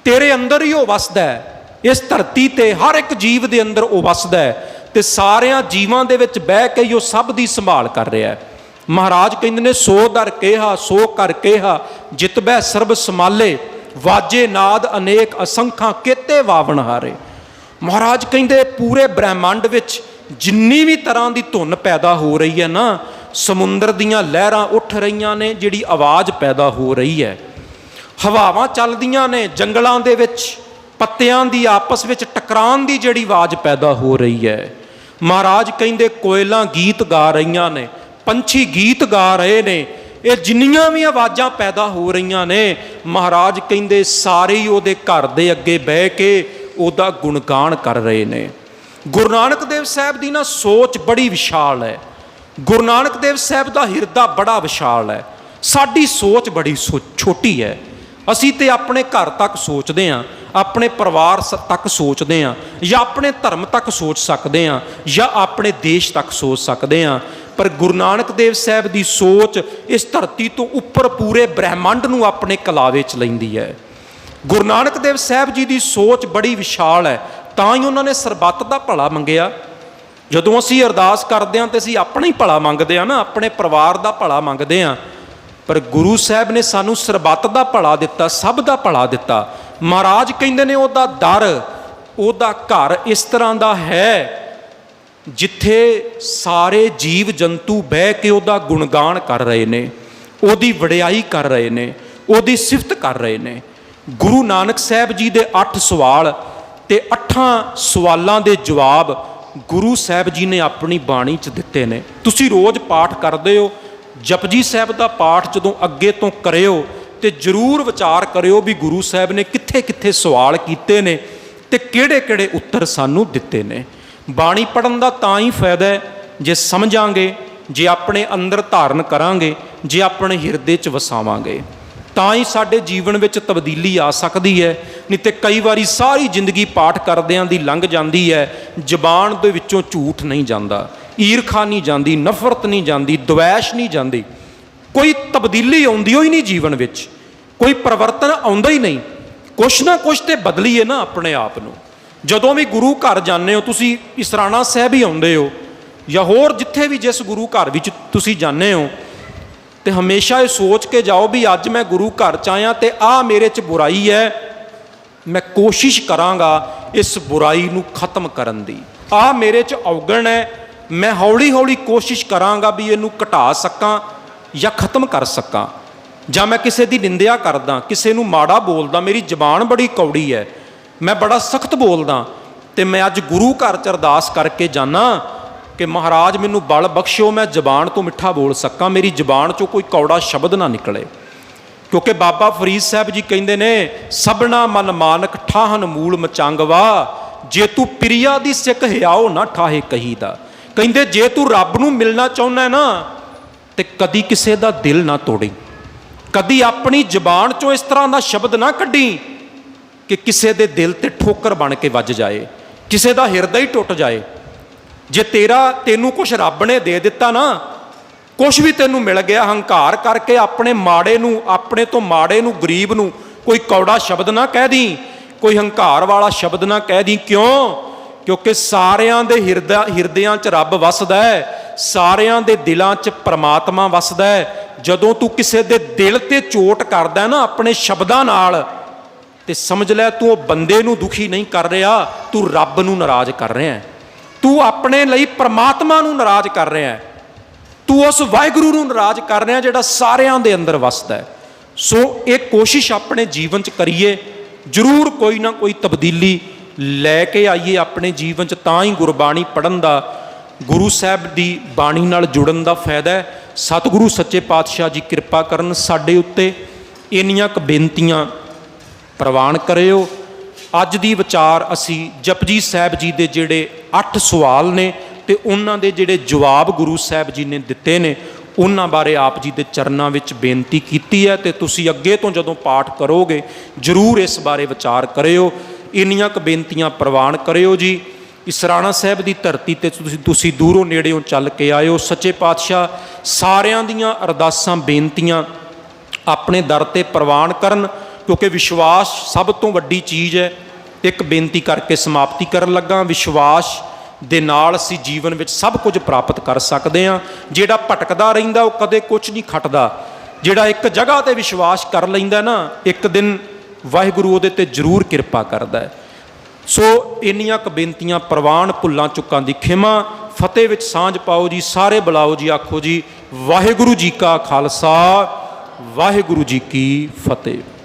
ਤੇਰੇ ਅੰਦਰ ਹੀ ਉਹ ਵਸਦਾ ਹੈ, ਇਸ ਧਰਤੀ ਤੇ ਹਰ ਇੱਕ ਜੀਵ ਦੇ ਅੰਦਰ ਉਹ ਵਸਦਾ ਹੈ ਤੇ ਸਾਰਿਆਂ ਜੀਵਾਂ ਦੇ ਵਿੱਚ ਬਹਿ ਕੇ ਹੀ ਉਹ ਸਭ ਦੀ ਸੰਭਾਲ ਕਰ ਰਿਹਾ ਹੈ। ਮਹਾਰਾਜ ਕਹਿੰਦੇ ਨੇ, ਸੋ ਦਰ ਕਿਹਾ, ਸੋ ਕਰ ਕਿਹਾ ਜਿਤਬੈ ਸਰਬ ਸਮਾਲੇ ਵਾਜੇ ਨਾਦ ਅਨੇਕ ਅਸੰਖਾਂ ਕੇਤੇ ਵਾਵਣ ਹਾਰੇ। ਮਹਾਰਾਜ ਕਹਿੰਦੇ, ਪੂਰੇ ਬ੍ਰਹਿਮੰਡ ਵਿੱਚ ਜਿੰਨੀ ਵੀ ਤਰ੍ਹਾਂ ਦੀ ਧੁਨ ਪੈਦਾ ਹੋ ਰਹੀ ਹੈ ਨਾ, ਸਮੁੰਦਰ ਦੀਆਂ ਲਹਿਰਾਂ ਉੱਠ ਰਹੀਆਂ ਨੇ, ਜਿਹੜੀ ਆਵਾਜ਼ ਪੈਦਾ ਹੋ ਰਹੀ ਹੈ। ਹਵਾਵਾਂ ਚੱਲਦੀਆਂ ਨੇ, ਜੰਗਲਾਂ ਦੇ ਵਿੱਚ, ਪੱਤਿਆਂ ਦੀ ਆਪਸ ਵਿੱਚ ਟਕਰਾਉਣ ਦੀ ਜਿਹੜੀ ਆਵਾਜ਼ ਪੈਦਾ ਹੋ ਰਹੀ ਹੈ। ਮਹਾਰਾਜ ਕਹਿੰਦੇ, ਕੋਇਲਾਂ ਗੀਤ ਗਾ ਰਹੀਆਂ ਨੇ, ਪੰਛੀ ਗੀਤ ਗਾ ਰਹੇ ਨੇ ਇਹ ਜਿੰਨੀਆਂ ਵੀ ਆਵਾਜ਼ਾਂ ਪੈਦਾ ਹੋ ਰਹੀਆਂ ਨੇ, ਮਹਾਰਾਜ ਕਹਿੰਦੇ ਸਾਰੇ ਹੀ ਉਹਦੇ ਘਰ ਦੇ ਅੱਗੇ ਬਹਿ ਕੇ ਉਹਦਾ ਗੁਣਗਾਨ ਕਰ ਰਹੇ ਨੇ। ਗੁਰੂ ਨਾਨਕ ਦੇਵ ਸਾਹਿਬ ਦੀ ਨਾ ਸੋਚ ਬੜੀ ਵਿਸ਼ਾਲ ਹੈ। ਗੁਰੂ ਨਾਨਕ ਦੇਵ ਸਾਹਿਬ ਦਾ ਹਿਰਦਾ ਬੜਾ ਵਿਸ਼ਾਲ ਹੈ। ਸਾਡੀ ਸੋਚ ਬੜੀ ਸੋ- ਛੋਟੀ ਹੈ। ਅਸੀਂ ਤੇ ਆਪਣੇ ਘਰ ਤੱਕ ਸੋਚਦੇ ਹਾਂ, ਆਪਣੇ ਪਰਿਵਾਰ ਸ- ਤੱਕ ਸੋਚਦੇ ਹਾਂ, ਜਾਂ ਆਪਣੇ ਧਰਮ ਤੱਕ ਸੋਚ ਸਕਦੇ ਹਾਂ, ਜਾਂ ਆਪਣੇ ਦੇਸ਼ ਤੱਕ ਸੋਚ ਸਕਦੇ ਹਾਂ। ਪਰ ਗੁਰੂ ਨਾਨਕ ਦੇਵ ਸਾਹਿਬ ਦੀ ਸੋਚ ਇਸ ਧਰਤੀ ਤੋਂ ਉੱਪਰ ਪੂਰੇ ਬ੍ਰਹਿਮੰਡ ਨੂੰ ਆਪਣੇ ਕਲਾਵੇ 'ਚ ਲੈਂਦੀ ਹੈ। ਗੁਰੂ ਨਾਨਕ ਦੇਵ ਸਾਹਿਬ ਜੀ ਦੀ ਸੋਚ ਬੜੀ ਵਿਸ਼ਾਲ ਹੈ, ਤਾਂ ਹੀ ਉਹਨਾਂ ਨੇ ਸਰਬੱਤ ਦਾ ਭਲਾ ਮੰਗਿਆ। ਜਦੋਂ ਅਸੀਂ ਅਰਦਾਸ ਕਰਦੇ ਹਾਂ ਤੇ ਅਸੀਂ ਆਪਣਾ ਹੀ ਭਲਾ ਮੰਗਦੇ ਹਾਂ ਨਾ, ਆਪਣੇ ਪਰਿਵਾਰ ਦਾ ਭਲਾ ਮੰਗਦੇ ਹਾਂ, ਪਰ ਗੁਰੂ ਸਾਹਿਬ ਨੇ ਸਾਨੂੰ ਸਰਬੱਤ ਦਾ ਭਲਾ ਦਿੱਤਾ, ਸਭ ਦਾ ਭਲਾ ਦਿੱਤਾ। ਮਹਾਰਾਜ ਕਹਿੰਦੇ ਨੇ ਉਹਦਾ ਦਰ ਉਹਦਾ ਘਰ ਇਸ ਤਰ੍ਹਾਂ ਦਾ ਹੈ ਜਿੱਥੇ ਸਾਰੇ ਜੀਵ ਜੰਤੂ ਬਹਿ ਕੇ ਉਹਦਾ ਗੁਣਗਾਨ ਕਰ ਰਹੇ ਨੇ, ਉਹਦੀ ਵਡਿਆਈ ਕਰ ਰਹੇ ਨੇ, ਉਹਦੀ ਸਿਫਤ ਕਰ ਰਹੇ ਨੇ। ਗੁਰੂ ਨਾਨਕ ਸਾਹਿਬ ਜੀ ਦੇ 8 ਸਵਾਲ ਤੇ 8 ਸਵਾਲਾਂ ਦੇ ਜਵਾਬ ਗੁਰੂ ਸਾਹਿਬ ਜੀ ਨੇ ਆਪਣੀ ਬਾਣੀ 'ਚ ਦਿੱਤੇ ਨੇ। ਤੁਸੀਂ ਰੋਜ਼ ਪਾਠ ਕਰਦੇ ਹੋ, ਜਪਜੀ ਸਾਹਿਬ ਦਾ ਪਾਠ ਜਦੋਂ ਅੱਗੇ ਤੋਂ ਕਰਿਓ ਤੇ ਜਰੂਰ ਵਿਚਾਰ ਕਰਿਓ ਵੀ ਗੁਰੂ ਸਾਹਿਬ ਨੇ ਕਿੱਥੇ ਕਿੱਥੇ ਸਵਾਲ ਕੀਤੇ ਨੇ ਤੇ ਕਿਹੜੇ ਕਿਹੜੇ ਉੱਤਰ ਸਾਨੂੰ ਦਿੱਤੇ ਨੇ। ਬਾਣੀ ਪੜਨ ਦਾ ਤਾਂ ਹੀ ਫਾਇਦਾ ਹੈ ਜੇ ਸਮਝਾਂਗੇ, ਜੇ ਆਪਣੇ ਅੰਦਰ ਧਾਰਨ ਕਰਾਂਗੇ, ਜੇ ਆਪਣੇ ਹਿਰਦੇ 'ਚ ਵਸਾਵਾਂਗੇ। ਤਾਂ ਹੀ ਸਾਡੇ ਜੀਵਨ ਵਿੱਚ ਤਬਦੀਲੀ ਆ ਸਕਦੀ ਹੈ, ਨਹੀਂ ਤੇ ਕਈ ਵਾਰੀ ਸਾਰੀ ਜ਼ਿੰਦਗੀ ਪਾਠ ਕਰਦਿਆਂ ਦੀ ਲੰਘ ਜਾਂਦੀ ਹੈ, ਜ਼ਬਾਨ ਦੇ ਵਿੱਚੋਂ ਝੂਠ ਨਹੀਂ ਜਾਂਦਾ ਈਰਖਾ ਨਹੀਂ ਜਾਂਦੀ, ਨਫ਼ਰਤ ਨਹੀਂ ਜਾਂਦੀ ਦੁਐਸ਼ ਨਹੀਂ ਜਾਂਦੀ। ਕੋਈ ਤਬਦੀਲੀ ਆਉਂਦੀ ਹੋਈ ਨਹੀਂ ਜੀਵਨ ਵਿੱਚ, ਕੋਈ ਪਰਿਵਰਤਨ ਆਉਂਦਾ ਹੀ ਨਹੀਂ। ਕੁਛ ਨਾ ਕੁਛ ਤੇ ਬਦਲੀਏ ਨਾ ਆਪਣੇ ਆਪ ਨੂੰ। ਜਦੋਂ ਵੀ ਗੁਰੂ ਘਰ ਜਾਂਦੇ ਹੋ, ਤੁਸੀਂ ਇਸਰਾਣਾ ਸਾਹਿਬ ਹੀ ਆਉਂਦੇ ਹੋ ਜਾਂ ਹੋਰ ਜਿੱਥੇ ਵੀ ਜਿਸ ਗੁਰੂ ਘਰ ਵਿੱਚ ਤੁਸੀਂ ਜਾਂਦੇ ਹੋ, ਤੇ ਹਮੇਸ਼ਾ ਇਹ ਸੋਚ ਕੇ ਜਾਓ ਵੀ ਅੱਜ ਮੈਂ ਗੁਰੂ ਘਰ ਚ ਆਇਆ ਤੇ ਆ ਮੇਰੇ ਚ ਬੁਰਾਈ ਹੈ। ਮੈਂ ਕੋਸ਼ਿਸ਼ ਕਰਾਂਗਾ ਇਸ ਬੁਰਾਈ ਨੂੰ ਖਤਮ ਕਰਨ ਦੀ। ਆ ਮੇਰੇ ਚ ਔਗਣ ਹੈ। ਮੈਂ ਹੌਲੀ ਹੌਲੀ ਕੋਸ਼ਿਸ਼ ਕਰਾਂਗਾ ਵੀ ਇਹਨੂੰ ਘਟਾ ਸਕਾਂ ਜਾਂ ਖਤਮ ਕਰ ਸਕਾਂ। ਜਾਂ ਮੈਂ ਕਿਸੇ ਦੀ ਨਿੰਦਿਆ ਕਰਦਾ, ਕਿਸੇ ਨੂੰ ਮਾੜਾ ਬੋਲਦਾ, ਮੇਰੀ ਜ਼ਬਾਨ ਬੜੀ ਕੌੜੀ ਹੈ। ਮੈਂ ਬੜਾ ਸਖਤ ਬੋਲਦਾ ਤੇ ਮੈਂ ਅੱਜ ਗੁਰੂ ਘਰ ਚ ਅਰਦਾਸ ਕਰਕੇ ਜਾਣਾ ਕਿ ਮਹਾਰਾਜ ਮੈਨੂੰ ਬਲ ਬਖਸ਼ਿਓ, ਮੈਂ ਜ਼ਬਾਨ ਤੋਂ ਮਿੱਠਾ ਬੋਲ ਸਕਾਂ, ਮੇਰੀ ਜ਼ਬਾਨ ਚੋਂ ਕੋਈ ਕੌੜਾ ਸ਼ਬਦ ਨਾ ਨਿਕਲੇ। ਕਿਉਂਕਿ ਬਾਬਾ ਫਰੀਦ ਸਾਹਿਬ ਜੀ ਕਹਿੰਦੇ ਨੇ, ਸਭਨਾ ਮਨ ਮਾਨਕ ਠਾਹਨ ਮੂਲ ਮਚੰਗਵਾ, ਜੇ ਤੂੰ ਪ੍ਰਿਆ ਦੀ ਸਿੱਖ ਹਿਆਓ ਨਾ ਠਾਹੇ ਕਹੀਦਾ। ਕਹਿੰਦੇ ਜੇ ਤੂੰ ਰੱਬ ਨੂੰ ਮਿਲਣਾ ਚਾਹੁੰਦਾ ਹੈ ਨਾ, ਤੇ ਕਦੀ ਕਿਸੇ ਦਾ ਦਿਲ ਨਾ ਤੋੜੀ। ਕਦੀ ਆਪਣੀ ਜ਼ਬਾਨ ਚੋਂ ਇਸ ਤਰ੍ਹਾਂ ਦਾ ਸ਼ਬਦ ਨਾ ਕੱਢੀ ਕਿ ਕਿਸੇ ਦੇ ਦਿਲ ਤੇ ਠੋਕਰ ਬਣ ਕੇ ਵੱਜ ਜਾਏ, ਕਿਸੇ ਦਾ ਹਿਰਦਾ ਹੀ ਟੁੱਟ ਜਾਏ। ਜੇ ਤੇਰਾ, ਤੈਨੂੰ ਕੁਝ ਰੱਬ ਨੇ ਦੇ ਦਿੱਤਾ ਨਾ ਕੁਝ ਵੀ ਤੈਨੂੰ ਮਿਲ ਗਿਆ, ਹੰਕਾਰ ਕਰਕੇ ਆਪਣੇ ਮਾੜੇ ਨੂੰ, ਆਪਣੇ ਤੋਂ ਮਾੜੇ ਨੂੰ, ਗਰੀਬ ਨੂੰ ਕੋਈ ਕੌੜਾ ਸ਼ਬਦ ਨਾ ਕਹਿ ਦੀ ਕੋਈ ਹੰਕਾਰ ਵਾਲਾ ਸ਼ਬਦ ਨਾ ਕਹਿ ਦੀ ਕਿਉਂ? ਕਿਉਂਕਿ ਸਾਰਿਆਂ ਦੇ ਹਿਰਦਾ, ਹਿਰਦਿਆਂ 'ਚ ਰੱਬ ਵਸਦਾ ਹੈ, ਸਾਰਿਆਂ ਦੇ ਦਿਲਾਂ 'ਚ ਪ੍ਰਮਾਤਮਾ ਵਸਦਾ ਹੈ। ਜਦੋਂ ਤੂੰ ਕਿਸੇ ਦੇ ਦਿਲ ਤੇ ਚੋਟ ਕਰਦਾ ਨਾ ਆਪਣੇ ਸ਼ਬਦਾਂ ਨਾਲ ਤੇ ਸਮਝ ਲੈ ਤੂੰ ਉਹ ਬੰਦੇ ਨੂੰ ਦੁਖੀ ਨਹੀਂ ਕਰ ਰਿਹਾ, ਤੂੰ ਰੱਬ ਨੂੰ ਨਾਰਾਜ਼ ਕਰ ਰਿਹਾ ਹੈ। ਤੂੰ ਆਪਣੇ ਲਈ ਪ੍ਰਮਾਤਮਾ ਨੂੰ ਨਾਰਾਜ਼ ਕਰ ਰਿਹਾ ਹੈ। ਤੂੰ ਉਸ ਵਾਹਿਗੁਰੂ ਨੂੰ ਨਾਰਾਜ਼ ਕਰ ਰਿਹਾ ਜਿਹੜਾ ਸਾਰਿਆਂ ਦੇ ਅੰਦਰ ਵਸਦਾ ਹੈ। ਸੋ ਇਹ ਕੋਸ਼ਿਸ਼ ਆਪਣੇ ਜੀਵਨ 'ਚ ਕਰੀਏ। ਜ਼ਰੂਰ ਕੋਈ ਨਾ ਕੋਈ ਤਬਦੀਲੀ ਲੈ ਕੇ ਆਈਏ ਆਪਣੇ ਜੀਵਨ 'ਚ, ਤਾਂ ਹੀ ਗੁਰਬਾਣੀ ਪੜਨ ਦਾ, ਗੁਰੂ ਸਾਹਿਬ ਦੀ ਬਾਣੀ ਨਾਲ ਜੁੜਨ ਦਾ ਫਾਇਦਾ ਹੈ। ਸਤਿਗੁਰੂ ਸੱਚੇ ਪਾਤਸ਼ਾਹ ਜੀ ਕਿਰਪਾ ਕਰਨ ਸਾਡੇ ਉੱਤੇ ਇੰਨੀਆਂ ਕੁ ਬੇਨਤੀਆਂ ਪ੍ਰਵਾਨ ਕਰਿਓ। ਅੱਜ ਦੀ ਵਿਚਾਰ ਅਸੀਂ ਜਪਜੀ ਸਾਹਿਬ ਜੀ ਦੇ ਜਿਹੜੇ 8 ਸਵਾਲ ਨੇ ਤੇ ਉਹਨਾਂ ਦੇ ਜਿਹੜੇ ਜਵਾਬ ਗੁਰੂ ਸਾਹਿਬ ਜੀ ਨੇ ਦਿੱਤੇ ਨੇ, ਉਹਨਾਂ ਬਾਰੇ ਆਪ ਜੀ ਦੇ ਚਰਨਾਂ ਵਿੱਚ ਬੇਨਤੀ ਕੀਤੀ ਹੈ ਤੇ ਤੁਸੀਂ ਅੱਗੇ ਤੋਂ ਜਦੋਂ ਪਾਠ ਕਰੋਗੇ, ਜਰੂਰ ਇਸ ਬਾਰੇ ਵਿਚਾਰ ਕਰਿਓ। ਇੰਨੀਆਂ ਕੁ ਬੇਨਤੀਆਂ ਪ੍ਰਵਾਨ ਕਰਿਓ ਜੀ। ਇਸਰਾਣਾ ਸਾਹਿਬ ਦੀ ਧਰਤੀ ਤੇ ਤੁਸੀਂ ਤੁਸੀਂ ਦੂਰੋਂ ਨੇੜਿਓਂ ਚੱਲ ਕੇ ਆਇਓ। ਸੱਚੇ ਪਾਤਸ਼ਾਹ, ਸਾਰਿਆਂ ਦੀਆਂ ਅਰਦਾਸਾਂ, ਬੇਨਤੀਆਂ ਆਪਣੇ ਦਰ ਤੇ ਪ੍ਰਵਾਨ ਕਰਨ। ਕਿਉਂਕਿ ਵਿਸ਼ਵਾਸ ਸਭ ਤੋਂ ਵੱਡੀ ਚੀਜ਼ ਹੈ। ਇੱਕ ਬੇਨਤੀ ਕਰਕੇ ਸਮਾਪਤੀ ਕਰਨ ਲੱਗਾ। ਵਿਸ਼ਵਾਸ ਦੇ ਨਾਲ ਅਸੀਂ ਜੀਵਨ ਵਿੱਚ ਸਭ ਕੁਝ ਪ੍ਰਾਪਤ ਕਰ ਸਕਦੇ ਹਾਂ। ਜਿਹੜਾ ਭਟਕਦਾ ਰਹਿੰਦਾ, ਉਹ ਕਦੇ ਕੁਝ ਨਹੀਂ ਖਟਦਾ। ਜਿਹੜਾ ਇੱਕ ਜਗ੍ਹਾ ਤੇ ਵਿਸ਼ਵਾਸ ਕਰ ਲੈਂਦਾ ਨਾ, ਇੱਕ ਦਿਨ ਵਾਹਿਗੁਰੂ ਉਹਦੇ ਤੇ ਜ਼ਰੂਰ ਕਿਰਪਾ ਕਰਦਾ ਹੈ। ਸੋ ਇੰਨੀਆਂ ਕੁ ਬੇਨਤੀਆਂ, ਪ੍ਰਵਾਨ ਭੁੱਲਾਂ ਚੁੱਕਾਂ ਦੀ ਖਿਮਾ, ਫਤਿਹ ਵਿੱਚ ਸਾਂਝ ਪਾਓ ਜੀ, ਸਾਰੇ ਬੁਲਾਓ ਜੀ, ਆਖੋ ਜੀ, ਵਾਹਿਗੁਰੂ ਜੀ ਕਾ ਖਾਲਸਾ, ਵਾਹਿਗੁਰੂ ਜੀ ਕੀ ਫਤਿਹ।